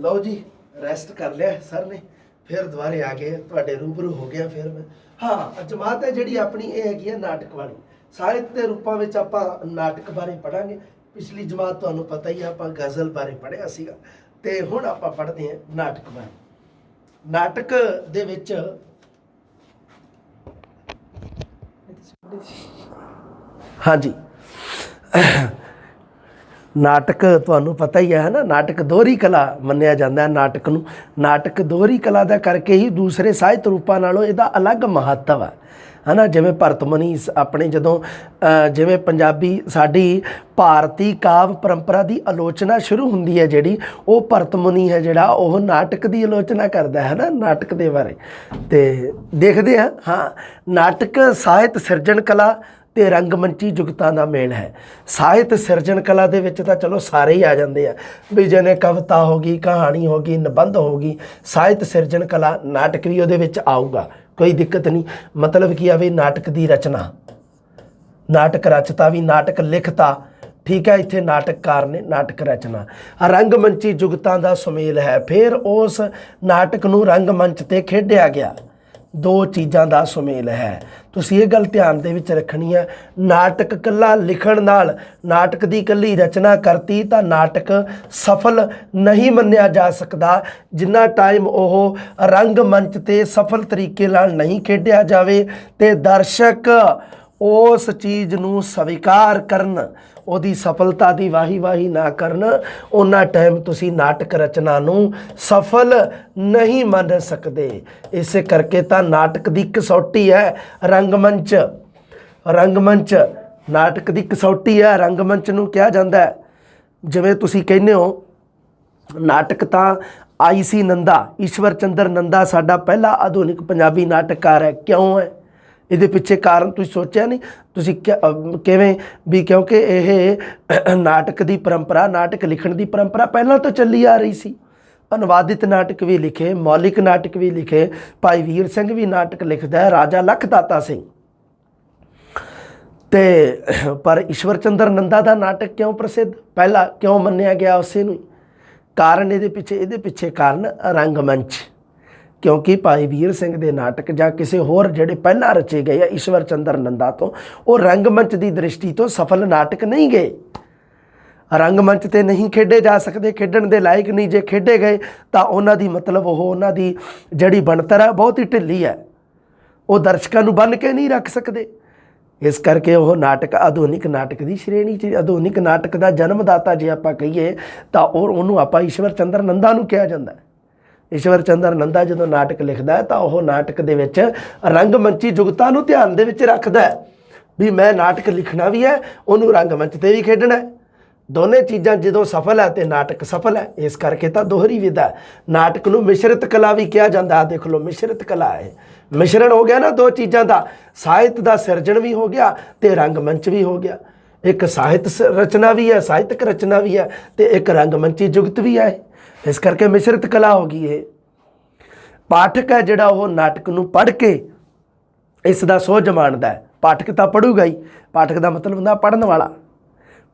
ਲਓ ਜੀ ਰੈਸਟ ਕਰ ਲਿਆ ਸਰ ਨੇ, ਫਿਰ ਦੁਬਾਰੇ ਆ ਗਏ, ਤੁਹਾਡੇ ਰੂਬਰੂ ਹੋ ਗਿਆ ਫਿਰ ਮੈਂ। ਹਾਂ, ਜਮਾਤ ਹੈ ਜਿਹੜੀ ਆਪਣੀ ਇਹ ਹੈਗੀ ਹੈ ਨਾਟਕ ਵਾਲੀ। ਸਾਹਿਤ ਦੇ ਰੂਪਾਂ ਵਿੱਚ ਆਪਾਂ ਨਾਟਕ ਬਾਰੇ ਪੜਾਂਗੇ ਪਿਛਲੀ ਜਮਾਤ ਤੁਹਾਨੂੰ ਪਤਾ ਹੀ ਹੈ ਆਪਾਂ ਗਜ਼ਲ ਬਾਰੇ ਪੜਿਆ ਸੀਗਾ। ਤੇ ਹੁਣ ਆਪਾਂ ਪੜ੍ਹਦੇ ਹਾਂ ਨਾਟਕ ਬਾਰੇ। ਨਾਟਕ ਦੇ ਵਿੱਚ ਹਾਂਜੀ। ਨਾਟਕ ਤੁਹਾਨੂੰ ਪਤਾ ਹੀ ਹੈ ਨਾ? ਨਾਟਕ ਦੋਹਰੀ ਕਲਾ ਮੰਨਿਆ ਜਾਂਦਾ ਹੈ ਨਾਟਕ ਨੂੰ। ਨਾਟਕ ਦੋਹਰੀ ਕਲਾ ਦਾ ਕਰਕੇ ਹੀ ਦੂਸਰੇ ਸਾਹਿਤ ਰੂਪਾਂ ਨਾਲੋਂ ਇਹਦਾ ਅਲੱਗ ਮਹੱਤਵ ਹੈ। ਹਨਾ ਜਿਵੇਂ ਭਰਤਮਨੀ ਸ- ਆਪਣੇ ਜਦੋਂ ਜਿਵੇਂ ਪੰਜਾਬੀ ਸਾਡੀ ਭਾਰਤੀ ਕਾਵ ਪਰੰਪਰਾ ਦੀ ਆਲੋਚਨਾ ਸ਼ੁਰੂ ਹੁੰਦੀ ਹੈ ਜਿਹੜੀ, ਉਹ ਭਰਤਮੁਨੀ ਹੈ ਜਿਹੜਾ, ਉਹ ਨਾਟਕ ਦੀ ਆਲੋਚਨਾ ਕਰਦਾ ਹੈ ਨਾ? ਨਾਟਕ ਦੇ ਬਾਰੇ। ਤੇ ਦੇਖਦੇ ਆ ਹਾਂ। ਨਾਟਕ ਸਾਹਿਤ ਸਿਰਜਣ ਕਲਾ ਤੇ ਰੰਗਮੰਚੀ ਜੁਗਤਾਂ ਦਾ ਮੇਲ ਹੈ। ਸਾਹਿਤ ਸਿਰਜਣ ਕਲਾ ਦੇ ਵਿੱਚ ਤਾਂ ਚਲੋ ਸਾਰੇ ਹੀ ਆ ਜਾਂਦੇ ਆ। ਵੀ ਜਿਵੇਂ ਕਵਿਤਾ ਹੋ ਗਈ, ਕਹਾਣੀ ਹੋ ਗਈ, ਨਿਬੰਧ ਹੋ ਗਈ, ਸਾਹਿਤ ਸਿਰਜਣ ਕਲਾ ਨਾਟਕ ਵੀ ਉਹਦੇ ਵਿੱਚ ਆਊਗਾ। ਕੋਈ ਦਿੱਕਤ ਨਹੀਂ। ਮਤਲਬ ਕੀ ਆ ਵੀ ਨਾਟਕ ਦੀ ਰਚਨਾ। ਨਾਟਕ ਰਚਤਾ ਵੀ ਨਾਟਕ ਲਿਖਤਾ। ਠੀਕ ਹੈ, ਇੱਥੇ ਨਾਟਕਕਾਰ ਨੇ ਨਾਟਕ ਰਚਨਾ। ਰੰਗਮੰਚੀ ਜੁਗਤਾਂ ਦਾ ਸੁਮੇਲ ਹੈ। ਫਿਰ ਉਸ ਨਾਟਕ ਨੂੰ ਰੰਗਮੰਚ ਤੇ ਖੇਡਿਆ ਗਿਆ। ਦੋ ਚੀਜ਼ਾਂ ਦਾ ਸੁਮੇਲ ਹੈ। ਤੁਸੀਂ ਇਹ ਗੱਲ ਧਿਆਨ ਦੇ ਵਿੱਚ ਰੱਖਣੀ ਹੈ ਨਾਟਕ ਕੱਲਾ ਲਿਖਣ ਨਾਲ, ਨਾਟਕ ਦੀ ਕੱਲੀ ਰਚਨਾ ਕਰਤੀ ਤਾਂ ਨਾਟਕ ਸਫਲ ਨਹੀਂ ਮੰਨਿਆ ਜਾ ਸਕਦਾ, ਜਿੰਨਾ ਟਾਈਮ ਉਹ ਰੰਗ ਮੰਚ ਤੇ ਸਫਲ ਤਰੀਕੇ ਨਾਲ ਨਹੀਂ ਖੇਡਿਆ ਜਾਵੇ ਤੇ ਦਰਸ਼ਕ ਉਸ ਚੀਜ਼ ਨੂੰ ਸਵੀਕਾਰ ਕਰਨ, ਉਹਦੀ ਸਫਲਤਾ ਦੀ ਵਾਹੀ ਵਾਹੀ ਨਾ ਕਰਨ, ਉਹਨਾਂ ਟਾਈਮ ਤੁਸੀਂ ਨਾਟਕ ਰਚਨਾ ਨੂੰ ਸਫਲ ਨਹੀਂ ਮੰਨ ਸਕਦੇ। ਇਸੇ ਕਰਕੇ ਤਾਂ ਨਾਟਕ ਦੀ ਕਸੌਟੀ ਹੈ ਰੰਗਮੰਚ। ਰੰਗਮੰਚ, ਨਾਟਕ ਦੀ ਕਸੌਟੀ ਹੈ, ਰੰਗਮੰਚ ਨੂੰ ਕਿਹਾ ਜਾਂਦਾ ਹੈ। ਜਿਵੇਂ ਤੁਸੀਂ ਕਹਿੰਦੇ ਹੋ, ਨਾਟਕ ਤਾਂ ਆਈਸੀ ਨੰਦਾ, ਈਸ਼ਵਰ ਚੰਦਰ ਨੰਦਾ ਸਾਡਾ ਪਹਿਲਾ ਆਧੁਨਿਕ ਪੰਜਾਬੀ ਨਾਟਕਕਾਰ ਹੈ। ਕਿਉਂ ਹੈ? ਇਹਦੇ ਪਿੱਛੇ ਕਾਰਨ ਤੁਸੀਂ ਸੋਚਿਆ ਨਹੀਂ? ਤੁਸੀਂ ਕਿ- ਕਿਵੇਂ ਵੀ ਕਿਉਂਕਿ ਇਹ ਨਾਟਕ ਦੀ ਪਰੰਪਰਾ, ਨਾਟਕ ਲਿਖਣ ਦੀ ਪਰੰਪਰਾ ਪਹਿਲਾਂ ਤੋਂ ਚੱਲੀ ਆ ਰਹੀ ਸੀ। ਅਨੁਵਾਦਿਤ ਨਾਟਕ ਵੀ ਲਿਖੇ, ਮੌਲਿਕ ਨਾਟਕ ਵੀ ਲਿਖੇ, ਭਾਈ ਵੀਰ ਸਿੰਘ ਵੀ ਨਾਟਕ ਲਿਖਦਾ ਹੈ, ਰਾਜਾ ਲਖਦਾਤਾ ਸਿੰਘ। ਤੇ, ਪਰ ਈਸ਼ਵਰ ਚੰਦਰ ਨੰਦਾ ਦਾ ਨਾਟਕ ਕਿਉਂ ਪ੍ਰਸਿੱਧ? ਪਹਿਲਾ ਕਿਉਂ ਮੰਨਿਆ ਗਿਆ ਉਸੇ ਨੂੰ ਹੀ? ਕਾਰਨ ਇਹਦੇ ਪਿੱਛੇ ਇਹਦੇ ਪਿੱਛੇ ਕਾਰਨ ਰੰਗਮੰਚ। ਕਿਉਂਕਿ ਭਾਈ ਵੀਰ ਸਿੰਘ ਦੇ ਨਾਟਕ ਜਾਂ ਕਿਸੇ ਹੋਰ ਜਿਹੜੇ ਪਹਿਲਾਂ ਰਚੇ ਗਏ ਆ ਈਸ਼ਵਰ ਚੰਦਰ ਨੰਦਾ ਤੋਂ, ਉਹ ਰੰਗਮੰਚ ਦੀ ਦ੍ਰਿਸ਼ਟੀ ਤੋਂ ਸਫਲ ਨਾਟਕ ਨਹੀਂ ਗਏ। ਰੰਗਮੰਚ ਤੇ ਨਹੀਂ ਖੇਡੇ ਜਾ ਸਕਦੇ, ਖੇਡਣ ਦੇ ਲਾਇਕ ਨਹੀਂ ਜੇ ਖੇਡੇ ਗਏ, ਤਾਂ ਉਹਨਾਂ ਦੀ ਮਤਲਬ ਉਹ ਉਹਨਾਂ ਦੀ ਜਿਹੜੀ ਬਣਤਰ ਹੈ ਬਹੁਤ ਹੀ ਢਿੱਲੀ ਹੈ। ਉਹ ਦਰਸ਼ਕਾਂ ਨੂੰ ਬੰਨ ਕੇ ਨਹੀਂ ਰੱਖ ਸਕਦੇ। ਇਸ ਕਰਕੇ ਉਹ ਨਾਟਕ ਆਧੁਨਿਕ ਨਾਟਕ ਦੀ ਸ਼੍ਰੇਣੀ 'ਚ, ਆਧੁਨਿਕ ਨਾਟਕ ਦਾ ਜਨਮਦਾਤਾ ਜੇ ਆਪਾਂ ਕਹੀਏ, ਤਾਂ ਉਹ ਉਹਨੂੰ ਆਪਾਂ ਈਸ਼ਵਰ ਚੰਦਰ ਨੰਦਾ ਨੂੰ ਕਿਹਾ ਜਾਂਦਾ ਈਸ਼ਵਰ ਚੰਦਰ ਨੰਦਾ ਜਦੋਂ ਨਾਟਕ ਲਿਖਦਾ ਤਾਂ ਉਹ ਨਾਟਕ ਦੇ ਵਿੱਚ ਰੰਗਮੰਚੀ ਜੁਗਤਾਂ ਨੂੰ ਧਿਆਨ ਦੇ ਵਿੱਚ ਰੱਖਦਾ ਵੀ ਮੈਂ ਨਾਟਕ ਲਿਖਣਾ ਵੀ ਹੈ, ਉਹਨੂੰ ਰੰਗਮੰਚ ਤੇ ਵੀ ਖੇਡਣਾ ਹੈ। ਦੋਨੇ ਚੀਜ਼ਾਂ ਜਦੋਂ ਸਫਲ ਹੈ ਤੇ ਨਾਟਕ ਸਫਲ ਹੈ, ਇਸ ਕਰਕੇ ਤਾਂ ਦੋਹਰੀ ਵਿਧਾ ਨਾਟਕ ਨੂੰ ਮਿਸ਼ਰਿਤ ਕਲਾ ਵੀ ਕਿਹਾ ਜਾਂਦਾ ਹੈ। ਦੇਖ ਲਓ, ਮਿਸ਼ਰਿਤ ਕਲਾ ਹੈ। ਮਿਸ਼ਰਣ ਹੋ ਗਿਆ ਨਾ ਦੋ ਚੀਜ਼ਾਂ ਦਾ। ਸਾਹਿਤ ਦਾ ਸਿਰਜਣ ਵੀ ਹੋ ਗਿਆ ਤੇ ਰੰਗਮੰਚ ਵੀ ਹੋ ਗਿਆ। ਇੱਕ ਸਾਹਿਤ ਸ- ਰਚਨਾ ਵੀ ਹੈ, ਸਾਹਿਤਕ ਰਚਨਾ ਵੀ ਹੈ ਤੇ ਇੱਕ ਰੰਗਮੰਚੀ ਜੁਗਤ ਵੀ ਹੈ। ਇਸ ਕਰਕੇ ਮਿਸ਼ਰਿਤ ਕਲਾ ਹੋ ਗਈ ਇਹ ਪਾਠਕ ਹੈ ਜਿਹੜਾ ਉਹ ਨਾਟਕ ਨੂੰ ਪੜ੍ਹ ਕੇ ਇਸ ਦਾ ਸੋਝ ਮਾਣਦਾ ਹੈ। ਪਾਠਕ ਤਾਂ ਪੜੂਗਾ ਹੀ। ਪਾਠਕ ਦਾ ਮਤਲਬ ਹੁੰਦਾ ਪੜਨ ਵਾਲਾ।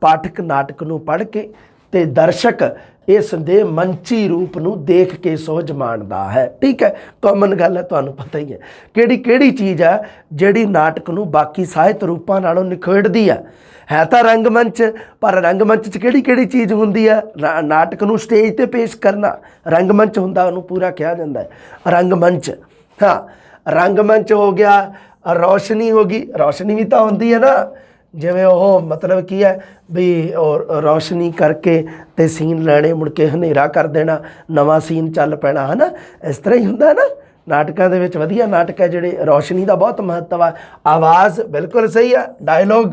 ਪਾਠਕ ਨਾਟਕ ਨੂੰ ਪੜ੍ਹ ਕੇ ਤੇ ਦਰਸ਼ਕ ਇਸ ਦੇ ਮੰਚੀ ਰੂਪ ਨੂੰ ਦੇਖ ਕੇ ਸੋਝ ਮਾਣਦਾ ਹੈ। ਠੀਕ ਹੈ ਕਾਮਨ ਗੱਲ ਹੈ, ਤੁਹਾਨੂੰ ਪਤਾ ਹੀ ਹੈ। ਕਿਹੜੀ ਕਿਹੜੀ ਚੀਜ਼ ਹੈ ਜਿਹੜੀ ਨਾਟਕ ਨੂੰ ਬਾਕੀ ਸਾਹਿਤ ਰੂਪਾਂ ਨਾਲੋਂ ਨਿਖੇੜਦੀ ਹੈ? ਹੈ ਤਾਂ ਰੰਗਮੰਚ ਪਰ ਰੰਗਮੰਚ 'ਚ ਕਿਹੜੀ ਕਿਹੜੀ ਚੀਜ਼ ਹੁੰਦੀ ਹੈ? ਰਾ- ਨਾਟਕ ਨੂੰ ਸਟੇਜ ਤੇ ਪੇਸ਼ ਕਰਨਾ। ਰੰਗਮੰਚ ਹੁੰਦਾ, ਉਹਨੂੰ ਪੂਰਾ ਕਿਹਾ ਜਾਂਦਾ ਹੈ। ਰੰਗਮੰਚ ਹਾਂ ਰੰਗਮੰਚ ਹੋ ਗਿਆ, ਰੌਸ਼ਨੀ ਹੋ ਗਈ। ਰੌਸ਼ਨੀ ਵੀ ਤਾਂ ਹੁੰਦੀ ਹੈ ਨਾ। ਜਿਵੇਂ ਉਹ ਮਤਲਬ ਕੀ ਹੈ ਵੀ ਉਹ ਰੌਸ਼ਨੀ ਕਰਕੇ ਤੇ ਸੀਨ ਲੈਣੇ, ਮੁੜ ਕੇ ਹਨੇਰਾ ਕਰ ਦੇਣਾ, ਨਵਾਂ ਸੀਨ ਚੱਲ ਪੈਣਾ, ਹਨਾ? ਇਸ ਤਰ੍ਹਾਂ ਹੀ ਹੁੰਦਾ ਨਾ। ਨਾਟਕਾਂ ਦੇ ਵਿੱਚ ਵਧੀਆ ਨਾਟਕ ਹੈ ਜਿਹੜੇ ਰੌਸ਼ਨੀ ਦਾ ਬਹੁਤ ਮਹੱਤਵ ਹੈ ਆਵਾਜ਼ ਬਿਲਕੁਲ ਸਹੀ ਆ ਡਾਇਲੋਗ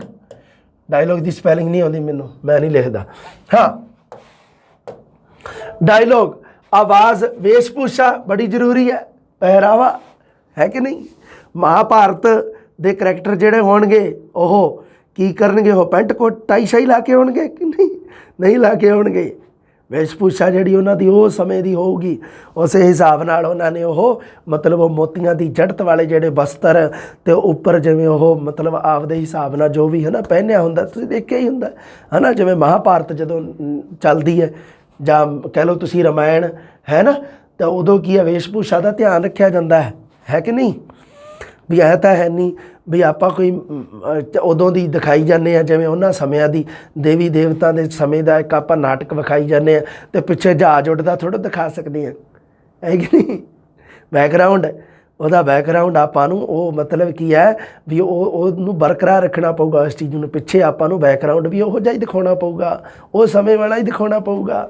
ਡਾਇਲੋਗ ਦੀ ਸਪੈਲਿੰਗ ਨਹੀਂ ਆਉਂਦੀ ਮੈਨੂੰ, ਮੈਂ ਨਹੀਂ ਲਿਖਦਾ। ਹਾਂ। ਡਾਇਲੋਗ ਆਵਾਜ਼, ਵੇਸ਼ਭੂਸ਼ਾ ਬੜੀ ਜ਼ਰੂਰੀ ਹੈ। ਪਹਿਰਾਵਾ, ਹੈ ਕਿ ਨਹੀਂ? ਮਹਾਭਾਰਤ ਦੇ ਕਰੈਕਟਰ ਜਿਹੜੇ ਹੋਣਗੇ, ਉਹ ਕੀ ਕਰਨਗੇ? ਉਹ ਪੈਂਟ ਕੋਟ ਟਾਈ ਸ਼ਾਈ ਲਾ ਕੇ ਆਉਣਗੇ ਕਿ ਨਹੀਂ? ਨਹੀਂ ਲਾ ਕੇ ਆਉਣਗੇ। ਵੇਸ਼ਭੂਸ਼ਾ ਜਿਹੜੀ ਉਹਨਾਂ ਦੀ, ਉਹ ਸਮੇਂ ਦੀ ਹੋਊਗੀ। ਉਸੇ ਹਿਸਾਬ ਨਾਲ ਉਹਨਾਂ ਨੇ ਉਹ ਮਤਲਬ ਉਹ ਮੋਤੀਆਂ ਦੀ ਜੜਤ ਵਾਲੇ ਜਿਹੜੇ ਬਸਤਰ ਤੇ ਉੱਪਰ ਜਿਵੇਂ ਉਹ ਮਤਲਬ ਆਪਦੇ ਹਿਸਾਬ ਨਾਲ ਜੋ ਵੀ ਹੈ ਨਾ ਪਹਿਨਿਆ ਹੁੰਦਾ, ਤੁਸੀਂ ਦੇਖਿਆ ਹੀ ਹੁੰਦਾ। ਹੈ ਨਾ ਜਿਵੇਂ ਮਹਾਭਾਰਤ ਜਦੋਂ ਚੱਲਦੀ ਹੈ, ਜਾਂ ਕਹਿ ਲਓ ਤੁਸੀਂ ਰਮਾਇਣ, ਹੈ ਨਾ? ਤਾਂ ਉਦੋਂ ਕੀ ਹੈ, ਵੇਸ਼ਭੂਸ਼ਾ ਦਾ ਧਿਆਨ ਰੱਖਿਆ ਜਾਂਦਾ ਹੈ। ਹੈ ਕਿ ਨਹੀਂ? ਵੀ ਇਹ ਤਾਂ ਹੈ ਨਹੀਂ। ਵੀ ਆਪਾਂ ਕੋਈ ਉਦੋਂ ਦੀ ਦਿਖਾਈ ਜਾਂਦੇ ਆ ਜਿਵੇਂ ਉਹਨਾਂ ਸਮਿਆਂ ਦੀ ਦੇਵੀ ਦੇਵਤਾ ਦੇ ਸਮੇਂ ਦਾ ਇੱਕ ਆਪਾਂ ਨਾਟਕ ਵਿਖਾਈ ਜਾਂਦੇ ਆ ਤੇ ਪਿੱਛੇ ਜਹਾਜ਼ ਉੱਡਦਾ ਥੋੜਾ ਦਿਖਾ ਸਕਦੇ ਆ ਹੈ ਕਿ ਨਹੀਂ? ਬੈਕਗ੍ਰਾਉਂਡ ਉਹਦਾ ਬੈਕਗ੍ਰਾਉਂਡ ਆਪਾਂ ਨੂੰ ਉਹ ਮਤਲਬ ਕੀ ਹੈ ਵੀ ਉਹ, ਉਹਨੂੰ ਬਰਕਰਾਰ ਰੱਖਣਾ ਪਊਗਾ ਇਸ ਚੀਜ਼ ਨੂੰ ਪਿੱਛੇ ਆਪਾਂ ਨੂੰ ਬੈਕਗ੍ਰਾਉਂਡ ਵੀ ਉਹੋ ਜਿਹਾ ਹੀ ਦਿਖਾਉਣਾ ਪਊਗਾ, ਉਹ ਸਮੇਂ ਵਾਲਾ ਹੀ ਦਿਖਾਉਣਾ ਪਊਗਾ।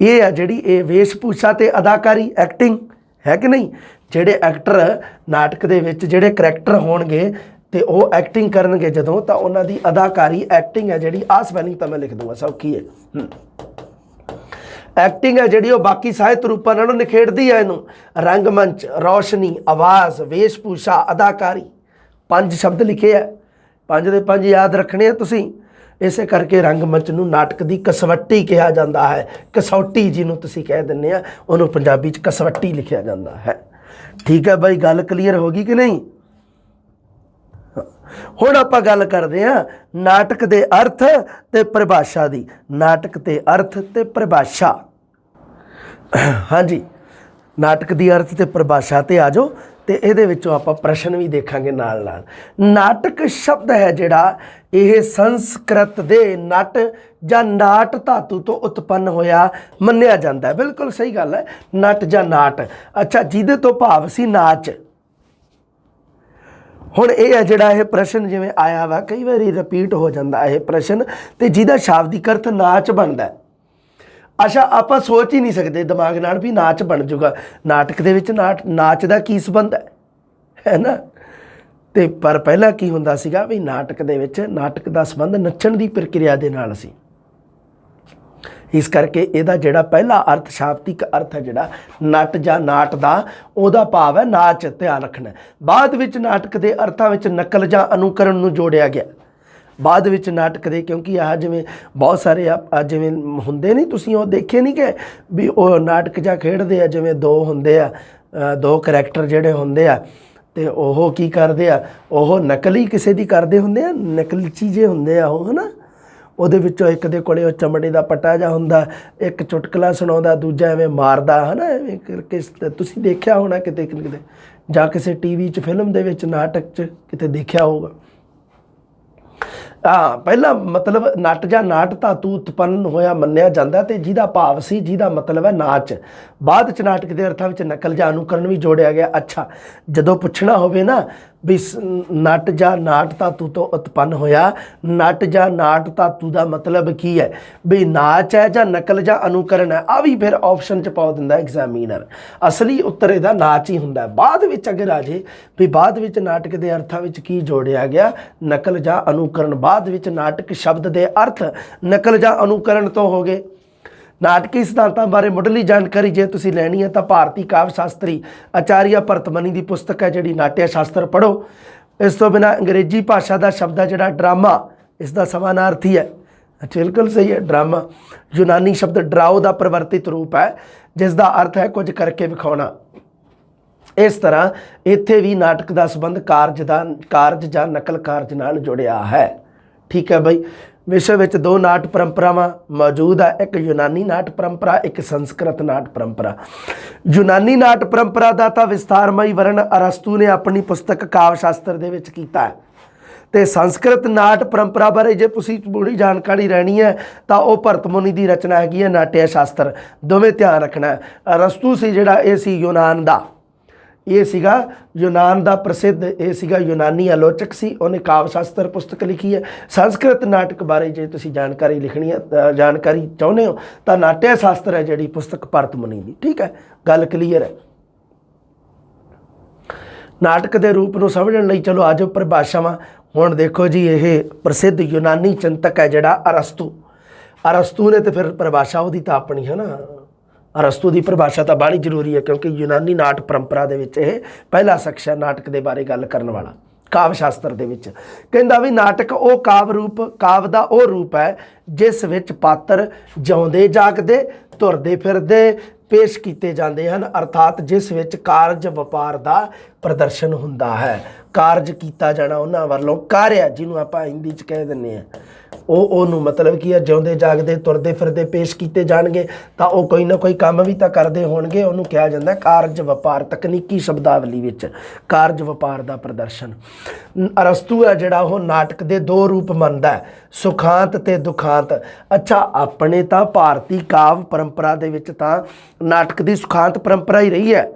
ਇਹ ਆ ਜਿਹੜੀ ਇਹ ਵੇਸ਼ਭੂਸ਼ਾ ਤੇ ਅਦਾਕਾਰੀ ਐਕਟਿੰਗ ਹੈ ਕਿ ਨਹੀਂ? ਜਿਹੜੇ ਐਕਟਰ ਨਾਟਕ ਦੇ ਵਿੱਚ ਜਿਹੜੇ ਕਰੈਕਟਰ ਹੋਣਗੇ ਤੇ ਉਹ ਐਕਟਿੰਗ ਕਰਨਗੇ ਜਦੋਂ, ਤਾਂ ਉਹਨਾਂ ਦੀ ਅਦਾਕਾਰੀ ਐਕਟਿੰਗ ਹੈ ਜਿਹੜੀ ਆ ਸਪੈਲਿੰਗ ਤਾਂ ਮੈਂ ਲਿਖ ਦੂੰਗਾ ਸੌਖੀ ਹੈ। ਐਕਟਿੰਗ ਹੈ ਜਿਹੜੀ ਉਹ ਬਾਕੀ ਸਾਹਿਤ ਰੂਪਾਂ ਨਾਲੋਂ ਨਿਖੇੜਦੀ ਹੈ ਇਹਨੂੰ। ਰੰਗਮੰਚ ਰੌਸ਼ਨੀ, ਆਵਾਜ਼, ਵੇਸ਼ਭੂਸ਼ਾ, ਅਦਾਕਾਰੀ। ਪੰਜ ਸ਼ਬਦ ਲਿਖੇ ਆ ਪੰਜ ਦੇ ਪੰਜ ਯਾਦ ਰੱਖਣੇ ਆ ਤੁਸੀਂ। ਇਸੇ ਕਰਕੇ ਰੰਗਮੰਚ ਨੂੰ ਨਾਟਕ ਦੀ ਕਸਵੱਟੀ ਕਿਹਾ ਜਾਂਦਾ ਹੈ। ਕਸੌਟੀ ਜਿਹਨੂੰ ਤੁਸੀਂ ਕਹਿ ਦਿੰਦੇ ਆ, ਉਹਨੂੰ ਪੰਜਾਬੀ ਚ ਕਸਵੱਟੀ ਲਿਖਿਆ ਜਾਂਦਾ ਹੈ। ਠੀਕ ਹੈ ਬਾਈ, ਗੱਲ ਕਲੀਅਰ ਹੋ ਗਈ ਕਿ ਨਹੀਂ? ਹੁਣ ਆਪਾਂ ਗੱਲ ਕਰਦੇ ਹਾਂ ਨਾਟਕ ਦੇ ਅਰਥ ਤੇ ਪਰਿਭਾਸ਼ਾ ਦੀ। ਨਾਟਕ ਤੇ ਅਰਥ ਤੇ ਪਰਿਭਾਸ਼ਾ। ਹਾਂਜੀ, ਨਾਟਕ ਦੀ ਅਰਥ ਤੇ ਪਰਿਭਾਸ਼ਾ ਤੇ ਆ ਜਾਓ ਤੇ ਇਹਦੇ ਵਿੱਚੋਂ ਆਪਾਂ ਪ੍ਰਸ਼ਨ ਵੀ ਦੇਖਾਂਗੇ ਨਾਲ ਨਾਲ ਨਾਟਕ ਸ਼ਬਦ ਹੈ ਜਿਹੜਾ ਇਹ ਸੰਸਕ੍ਰਿਤ ਦੇ ਨਟ ਜਾਂ ਨਾਟ ਧਾਤੂ ਤੋਂ ਉਤਪੰਨ ਹੋਇਆ ਮੰਨਿਆ ਜਾਂਦਾ ਹੈ। ਬਿਲਕੁਲ ਸਹੀ ਗੱਲ ਹੈ, ਨਟ ਜਾਂ ਨਾਟ। ਅੱਛਾ, ਜਿਹਦੇ ਤੋਂ ਭਾਵ ਸੀ ਨਾਚ। ਹੁਣ ਇਹ ਹੈ ਜਿਹੜਾ ਇਹ ਪ੍ਰਸ਼ਨ ਜਿਵੇਂ ਆਇਆ ਵਾ, ਕਈ ਵਾਰੀ ਰਿਪੀਟ ਹੋ ਜਾਂਦਾ ਇਹ ਪ੍ਰਸ਼ਨ ਤੇ ਜਿਹਦਾ ਸ਼ਾਬਦਿਕ ਅਰਥ ਨਾਚ ਬਣਦਾ ਹੈ। ਅੱਛਾ, ਆਪਾਂ ਸੋਚ ਹੀ ਨਹੀਂ ਸਕਦੇ ਦਿਮਾਗ ਨਾਲ ਵੀ ਨਾਚ ਬਣ ਜਾਊਗਾ। ਨਾਟਕ ਦੇ ਵਿੱਚ ਨਾਟ ਨਾਚ ਦਾ ਕੀ ਸੰਬੰਧ ਹੈ? ਹੈ ਨਾ? ਤੇ ਪਰ ਪਹਿਲਾਂ ਕੀ ਹੁੰਦਾ ਸੀਗਾ ਵੀ ਨਾਟਕ ਦੇ ਵਿੱਚ, ਨਾਟਕ ਦਾ ਸੰਬੰਧ ਨੱਚਣ ਦੀ ਪ੍ਰਕਿਰਿਆ ਦੇ ਨਾਲ ਸੀ। ਇਸ ਕਰਕੇ ਇਹਦਾ ਜਿਹੜਾ ਪਹਿਲਾ ਅਰਥ ਸ਼ਾਬਦਿਕ ਅਰਥ ਹੈ ਜਿਹੜਾ, ਨਟ ਜਾਂ ਨਾਟ ਦਾ, ਉਹਦਾ ਭਾਵ ਹੈ ਨਾਚ, ਧਿਆਨ ਰੱਖਣਾ। ਬਾਅਦ ਵਿੱਚ ਨਾਟਕ ਦੇ ਅਰਥਾਂ ਵਿੱਚ ਨਕਲ ਜਾਂ ਅਨੁਕਰਨ ਨੂੰ ਜੋੜਿਆ ਗਿਆ। ਬਾਅਦ ਵਿੱਚ ਨਾਟਕ ਦੇ, ਕਿਉਂਕਿ ਆਹ ਜਿਵੇਂ ਬਹੁਤ ਸਾਰੇ ਆ ਜਿਵੇਂ ਹੁੰਦੇ ਨਹੀਂ, ਤੁਸੀਂ ਉਹ ਦੇਖੇ ਨਹੀਂ ਕਿ ਵੀ ਉਹ ਨਾਟਕ ਜਾਂ ਖੇਡਦੇ ਆ, ਜਿਵੇਂ ਦੋ ਹੁੰਦੇ ਆ ਦੋ ਕਰੈਕਟਰ ਜਿਹੜੇ ਹੁੰਦੇ ਆ ਤੇ ਉਹ ਕੀ ਕਰਦੇ ਆ, ਉਹ ਨਕਲੀ ਕਿਸੇ ਦੀ ਕਰਦੇ ਹੁੰਦੇ ਆ, ਨਕਲੀ ਚੀਜ਼ੇ ਹੁੰਦੇ ਆ ਉਹ, ਹਨਾ? ਉਹਦੇ ਵਿੱਚੋਂ ਇੱਕ ਦੇ ਕੋਲੇ ਉਹ ਚਮੜੇ ਦਾ ਪੱਟਾ ਜਾ ਹੁੰਦਾ, ਇੱਕ ਚੁਟਕਲਾ ਸੁਣਾਉਂਦਾ, ਦੂਜਾ ਐਵੇਂ ਮਾਰਦਾ, ਹਨਾ? ਐਵੇਂ ਕਰਕੇ ਤੁਸੀਂ ਦੇਖਿਆ ਹੋਣਾ ਕਿਤੇ ਕਿਤੇ, ਜਾਂ ਕਿਸੇ ਟੀਵੀ 'ਚ, ਫਿਲਮ ਦੇ ਵਿੱਚ, ਨਾਟਕ 'ਚ ਕਿਤੇ ਦੇਖਿਆ ਹੋਊਗਾ। ਹਾਂ, ਪਹਿਲਾ ਮਤਲਬ ਨਟ ਜਾਂ ਨਾਟ ਧਾਤੂ ਉਤਪੰਨ ਹੋਇਆ, ਮੰਨਿਆ ਜਾਂਦਾ ਤੇ ਜਿਹਦਾ ਭਾਵ ਸੀ, ਜਿਹਦਾ ਮਤਲਬ ਹੈ ਨਾਚ। ਬਾਅਦ ਚ ਨਾਟਕ ਦੇ ਅਰਥਾਂ ਵਿੱਚ ਨਕਲ ਜਾਂ ਅਨੁਕਰਨ ਵੀ ਜੋੜਿਆ ਗਿਆ। ਅੱਛਾ, ਜਦੋਂ ਪੁੱਛਣਾ ਹੋਵੇ ਨਾ ਵੀ ਸ- ਨਟ ਜਾਂ ਨਾਟ ਧਾਤੂ ਤੋਂ ਉਤਪੰਨ ਹੋਇਆ। ਨਟ ਜਾਂ ਨਾਟ ਧਾਤੂ ਦਾ ਮਤਲਬ ਕੀ ਹੈ? ਵੀ ਨਾਚ ਹੈ ਜਾਂ ਨਕਲ ਜਾਂ ਅਨੁਕਰਨ ਹੈ, ਆ ਵੀ ਫਿਰ ਆਪਸ਼ਨ ਚ ਪਾ ਦਿੰਦਾ ਐਗਜ਼ਾਮੀਨਰ ਅਸਲੀ ਉੱਤਰ ਇਹਦਾ ਨਾਚ ਹੀ ਹੁੰਦਾ ਬਾਅਦ ਵਿੱਚ ਅਗਰ ਆ ਜੇ, ਵੀ ਬਾਅਦ ਵਿੱਚ ਨਾਟਕ ਦੇ ਅਰਥਾਂ ਵਿੱਚ ਕੀ ਜੋੜਿਆ ਗਿਆ? ਨਕਲ ਜਾਂ ਅਨੁਕਰਨ। ਬਾਅਦ ਵਿੱਚ ਨਾਟਕ ਸ਼ਬਦ ਦੇ ਅਰਥ ਨਕਲ ਜਾਂ ਅਨੁਕਰਨ ਤੋਂ ਹੋ ਗਏ। ਨਾਟਕੀ ਸਿਧਾਂਤਾਂ ਬਾਰੇ ਮੁੱਢਲੀ ਜਾਣਕਾਰੀ ਜੇ ਤੁਸੀਂ ਲੈਣੀ ਹੈ ਤਾਂ ਭਾਰਤੀ ਕਾਵਿ ਸ਼ਾਸਤਰੀ ਆਚਾਰੀਆ ਭਰਤਮਨੀ ਦੀ ਪੁਸਤਕ ਹੈ ਜਿਹੜੀ ਨਾਟਿਆ ਸ਼ਾਸਤਰ ਪੜੋ ਇਸ ਤੋਂ ਬਿਨਾ ਅੰਗਰੇਜ਼ੀ ਭਾਸ਼ਾ ਦਾ ਸ਼ਬਦ ਹੈ ਜਿਹੜਾ ਡਰਾਮਾ, ਇਸ ਦਾ ਸਮਾਨਾਰਥੀ ਹੈ। ਅੱਛਾ, ਬਿਲਕੁਲ ਸਹੀ ਹੈ, ਡਰਾਮਾ। ਯੂਨਾਨੀ ਸ਼ਬਦ ਡਰਾਓ ਦਾ ਪਰਿਵਰਤਿਤ ਰੂਪ ਹੈ, ਜਿਸ ਦਾ ਅਰਥ ਹੈ ਕੁਝ ਕਰਕੇ ਵਿਖਾਉਣਾ। ਇਸ ਤਰ੍ਹਾਂ ਇੱਥੇ ਵੀ ਨਾਟਕ ਦਾ ਸੰਬੰਧ ਕਾਰਜ ਦਾ, ਕਾਰਜ ਜਾਂ ਨਕਲ ਕਾਰਜ ਨਾਲ ਜੁੜਿਆ ਹੈ। ਠੀਕ ਹੈ ਬਈ। ਵਿਸ਼ਵ ਵਿੱਚ ਦੋ ਨਾਟ ਪਰੰਪਰਾਵਾਂ ਮੌਜੂਦ ਹੈ ਇੱਕ ਯੂਨਾਨੀ ਨਾਟ ਪਰੰਪਰਾ, ਇੱਕ ਸੰਸਕ੍ਰਿਤ ਨਾਟ ਪਰੰਪਰਾ। ਯੂਨਾਨੀ ਨਾਟ ਪਰੰਪਰਾ ਦਾ ਤਾਂ ਵਿਸਥਾਰਮਈ ਵਰਣ ਅਰਸਤੂ ਨੇ ਆਪਣੀ ਪੁਸਤਕ ਕਾਵ ਸ਼ਾਸਤਰ ਦੇ ਵਿੱਚ ਕੀਤਾ ਹੈ। ਤੇ ਸੰਸਕ੍ਰਿਤ ਨਾਟ ਪਰੰਪਰਾ ਬਾਰੇ ਜੇ ਤੁਸੀਂ ਪੂਰੀ ਜਾਣਕਾਰੀ ਰਹਿਣੀ ਹੈ, ਤਾਂ ਉਹ ਭਰਤ ਮੁਨੀ ਦੀ ਰਚਨਾ ਹੈਗੀ ਹੈ, ਨਾਟਿਆ ਸ਼ਾਸਤਰ। ਦੋਵੇਂ ਧਿਆਨ ਰੱਖਣਾ ਅਰਸਤੂ ਸੀ ਜਿਹੜਾ, ਇਹ ਸੀ ਯੂਨਾਨ ਦਾ। ਇਹ ਸੀਗਾ ਯੂਨਾਨ ਦਾ ਪ੍ਰਸਿੱਧ, ਇਹ ਸੀਗਾ ਯੂਨਾਨੀ ਆਲੋਚਕ ਸੀ। ਉਹਨੇ ਕਾਵ ਸ਼ਾਸਤਰ ਪੁਸਤਕ ਲਿਖੀ ਹੈ। ਸੰਸਕ੍ਰਿਤ ਨਾਟਕ ਬਾਰੇ ਜੇ ਤੁਸੀਂ ਜਾਣਕਾਰੀ ਲਿਖਣੀ ਹੈ ਜਾਣਕਾਰੀ ਚਾਹੁੰਦੇ ਹੋ, ਤਾਂ ਨਾਟਯ ਸ਼ਾਸਤਰ ਹੈ ਜਿਹੜੀ ਪੁਸਤਕ ਭਰਤ ਮੁਨੀ ਦੀ। ਠੀਕ ਹੈ? ਗੱਲ ਕਲੀਅਰ ਹੈ। ਨਾਟਕ ਦੇ ਰੂਪ ਨੂੰ ਸਮਝਣ ਲਈ ਚਲੋ ਆਜੋ ਪਰਿਭਾਸ਼ਾਵਾਂ। ਹੁਣ ਦੇਖੋ ਜੀ, ਇਹ ਪ੍ਰਸਿੱਧ ਯੂਨਾਨੀ ਚਿੰਤਕ ਹੈ ਜਿਹੜਾ ਅਰਸਤੂ। ਅਰਸਤੂ ਨੇ ਤੇ ਫਿਰ ਪਰਿਭਾਸ਼ਾ ਉਹਦੀ ਤਾਂ ਆਪਣੀ ਹੈ ਨਾ। ਅਰਸਤੂ ਦੀ ਪਰਿਭਾਸ਼ਾ ਤਾਂ ਬਾਹਲੀ ਜ਼ਰੂਰੀ ਹੈ ਕਿਉਂਕਿ ਯੂਨਾਨੀ ਨਾਟ ਪਰੰਪਰਾ ਦੇ ਵਿੱਚ ਇਹ ਪਹਿਲਾ ਸ਼ਖਸ ਹੈ ਨਾਟਕ ਦੇ ਬਾਰੇ ਗੱਲ ਕਰਨ ਵਾਲਾ, ਕਾਵ ਸ਼ਾਸਤਰ ਦੇ ਵਿੱਚ। ਕਹਿੰਦਾ ਵੀ ਨਾਟਕ ਉਹ ਕਾਵ ਰੂਪ, ਕਾਵ ਦਾ ਉਹ ਰੂਪ ਹੈ ਜਿਸ ਵਿੱਚ ਪਾਤਰ ਜਿਉਂਦੇ, ਜਾਗਦੇ, ਤੁਰਦੇ ਫਿਰਦੇ, ਪੇਸ਼ ਕੀਤੇ ਜਾਂਦੇ ਹਨ, ਅਰਥਾਤ ਜਿਸ ਵਿੱਚ ਕਾਰਜ ਵਪਾਰ ਦਾ ਪ੍ਰਦਰਸ਼ਨ ਹੁੰਦਾ ਹੈ। ਕਾਰਜ ਕੀਤਾ ਜਾਣਾ ਉਹਨਾਂ ਵੱਲੋਂ ਕਾਰਿਆ, ਜਿਹਨੂੰ ਆਪਾਂ ਹਿੰਦੀ ਚ ਕਹਿ ਦਿੰਨੇ ਆ ਉਹ ਉਹਨੂੰ ਮਤਲਬ ਕੀ ਹੈ ਜਿਉਂਦੇ ਜਾਗਦੇ, ਤੁਰਦੇ ਫਿਰਦੇ, ਪੇਸ਼ ਕੀਤੇ ਜਾਣਗੇ, ਤਾਂ ਉਹ ਕੋਈ ਨਾ ਕੋਈ ਕੰਮ ਵੀ ਤਾਂ ਕਰਦੇ ਹੋਣਗੇ। ਉਹਨੂੰ ਕਿਹਾ ਜਾਂਦਾ ਕਾਰਜ ਵਪਾਰ, ਤਕਨੀਕੀ ਸ਼ਬਦਾਵਲੀ ਵਿੱਚ ਕਾਰਜ ਵਪਾਰ ਦਾ ਪ੍ਰਦਰਸ਼ਨ। ਨ- ਅਰਸਤੂ ਹੈ ਜਿਹੜਾ ਉਹ ਨਾਟਕ ਦੇ ਦੋ ਰੂਪ ਮੰਨਦਾ ਸੁਖਾਂਤ ਤੇ ਦੁਖਾਂਤ। ਅੱਛਾ, ਆਪਣੇ ਤਾਂ ਭਾਰਤੀ ਕਾਵ ਪਰੰਪਰਾ ਦੇ ਵਿੱਚ ਤਾਂ ਨਾਟਕ ਦੀ ਸੁਖਾਂਤ ਪਰੰਪਰਾ ਹੀ ਰਹੀ ਹੈ।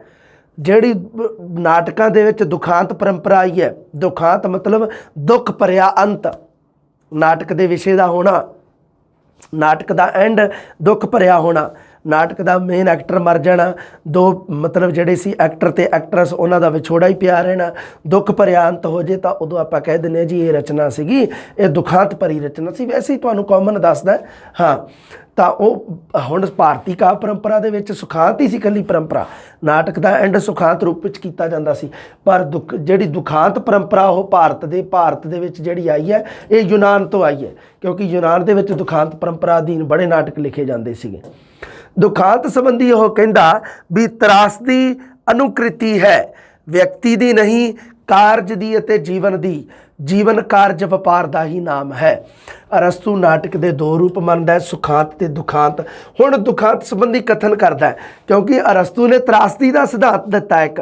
ਜਿਹੜੀ ਨਾਟਕਾਂ ਦੇ ਵਿੱਚ ਦੁਖਾਂਤ ਪਰੰਪਰਾ ਆਈ ਹੈ। ਦੁਖਾਂਤ ਮਤਲਬ ਦੁੱਖ ਭਰਿਆ ਅੰਤ। ਨਾਟਕ ਦੇ ਵਿਸ਼ੇ ਦਾ ਹੋਣਾ, ਨਾਟਕ ਦਾ ਐਂਡ ਦੁੱਖ ਭਰਿਆ ਹੋਣਾ, ਨਾਟਕ ਦਾ ਮੇਨ ਐਕਟਰ ਮਰ ਜਾਣਾ, ਦੋ ਮਤਲਬ ਜਿਹੜੇ ਸੀ ਐਕਟਰ ਤੇ ਐਕਟਰਸ ਉਹਨਾਂ ਦਾ ਵਿਛੋੜਾ ਹੀ ਪਿਆ ਰਹਿਣਾ, ਦੁੱਖ ਭਰਿਆ ਅੰਤ ਹੋ ਜੇ ਤਾਂ ਉਦੋਂ ਆਪਾਂ ਕਹਿ ਦਿੰਦੇ ਹਾਂ ਜੀ ਇਹ ਰਚਨਾ ਸੀਗੀ, ਇਹ ਦੁਖਾਂਤ ਭਰੀ ਰਚਨਾ ਸੀ, ਵੈਸੇ ਹੀ ਤੁਹਾਨੂੰ ਕਾਮਨ ਦੱਸਦਾ ਹਾਂ ਤਾਂ ਉਹ ਹੁਣ ਭਾਰਤੀ ਕਾਵ ਪਰੰਪਰਾ ਦੇ ਵਿੱਚ ਸੁਖਾਂਤ ਹੀ ਸੀ ਇਕੱਲੀ ਪਰੰਪਰਾ। ਨਾਟਕ ਦਾ ਐਂਡ ਸੁਖਾਂਤ ਰੂਪ ਵਿੱਚ ਕੀਤਾ ਜਾਂਦਾ ਸੀ। ਪਰ ਦੁੱਖ, ਜਿਹੜੀ ਦੁਖਾਂਤ ਪਰੰਪਰਾ ਉਹ ਭਾਰਤ ਦੇ ਭਾਰਤ ਦੇ ਵਿੱਚ ਜਿਹੜੀ ਆਈ ਹੈ, ਇਹ ਯੂਨਾਨ ਤੋਂ ਆਈ ਹੈ। ਕਿਉਂਕਿ ਯੂਨਾਨ ਦੇ ਵਿੱਚ ਦੁਖਾਂਤ ਪਰੰਪਰਾ ਅਧੀਨ ਬੜੇ ਨਾਟਕ ਲਿਖੇ ਜਾਂਦੇ ਸੀਗੇ। ਦੁਖਾਂਤ ਸੰਬੰਧੀ ਉਹ ਕਹਿੰਦਾ ਵੀ ਤਰਾਸਦੀ ਅਨੁਕ੍ਰਿਤੀ ਹੈ, ਵਿਅਕਤੀ ਦੀ ਨਹੀਂ ਕਾਰਜ ਦੀ ਅਤੇ ਜੀਵਨ ਦੀ। ਜੀਵਨ ਕਾਰਜ ਵਪਾਰ ਦਾ ਹੀ ਨਾਮ ਹੈ। ਅਰਸਤੂ ਨਾਟਕ ਦੇ ਦੋ ਰੂਪ ਮੰਨਦਾ ਹੈ, ਸੁਖਾਂਤ ਤੇ ਦੁਖਾਂਤ। ਹੁਣ ਦੁਖਾਂਤ ਸੰਬੰਧੀ ਕਥਨ ਕਰਦਾ ਹੈ, ਕਿਉਂਕਿ ਅਰਸਤੂ ਨੇ ਤਰਾਸਦੀ ਦਾ ਸਿਧਾਂਤ ਦਿੱਤਾ ਇੱਕ।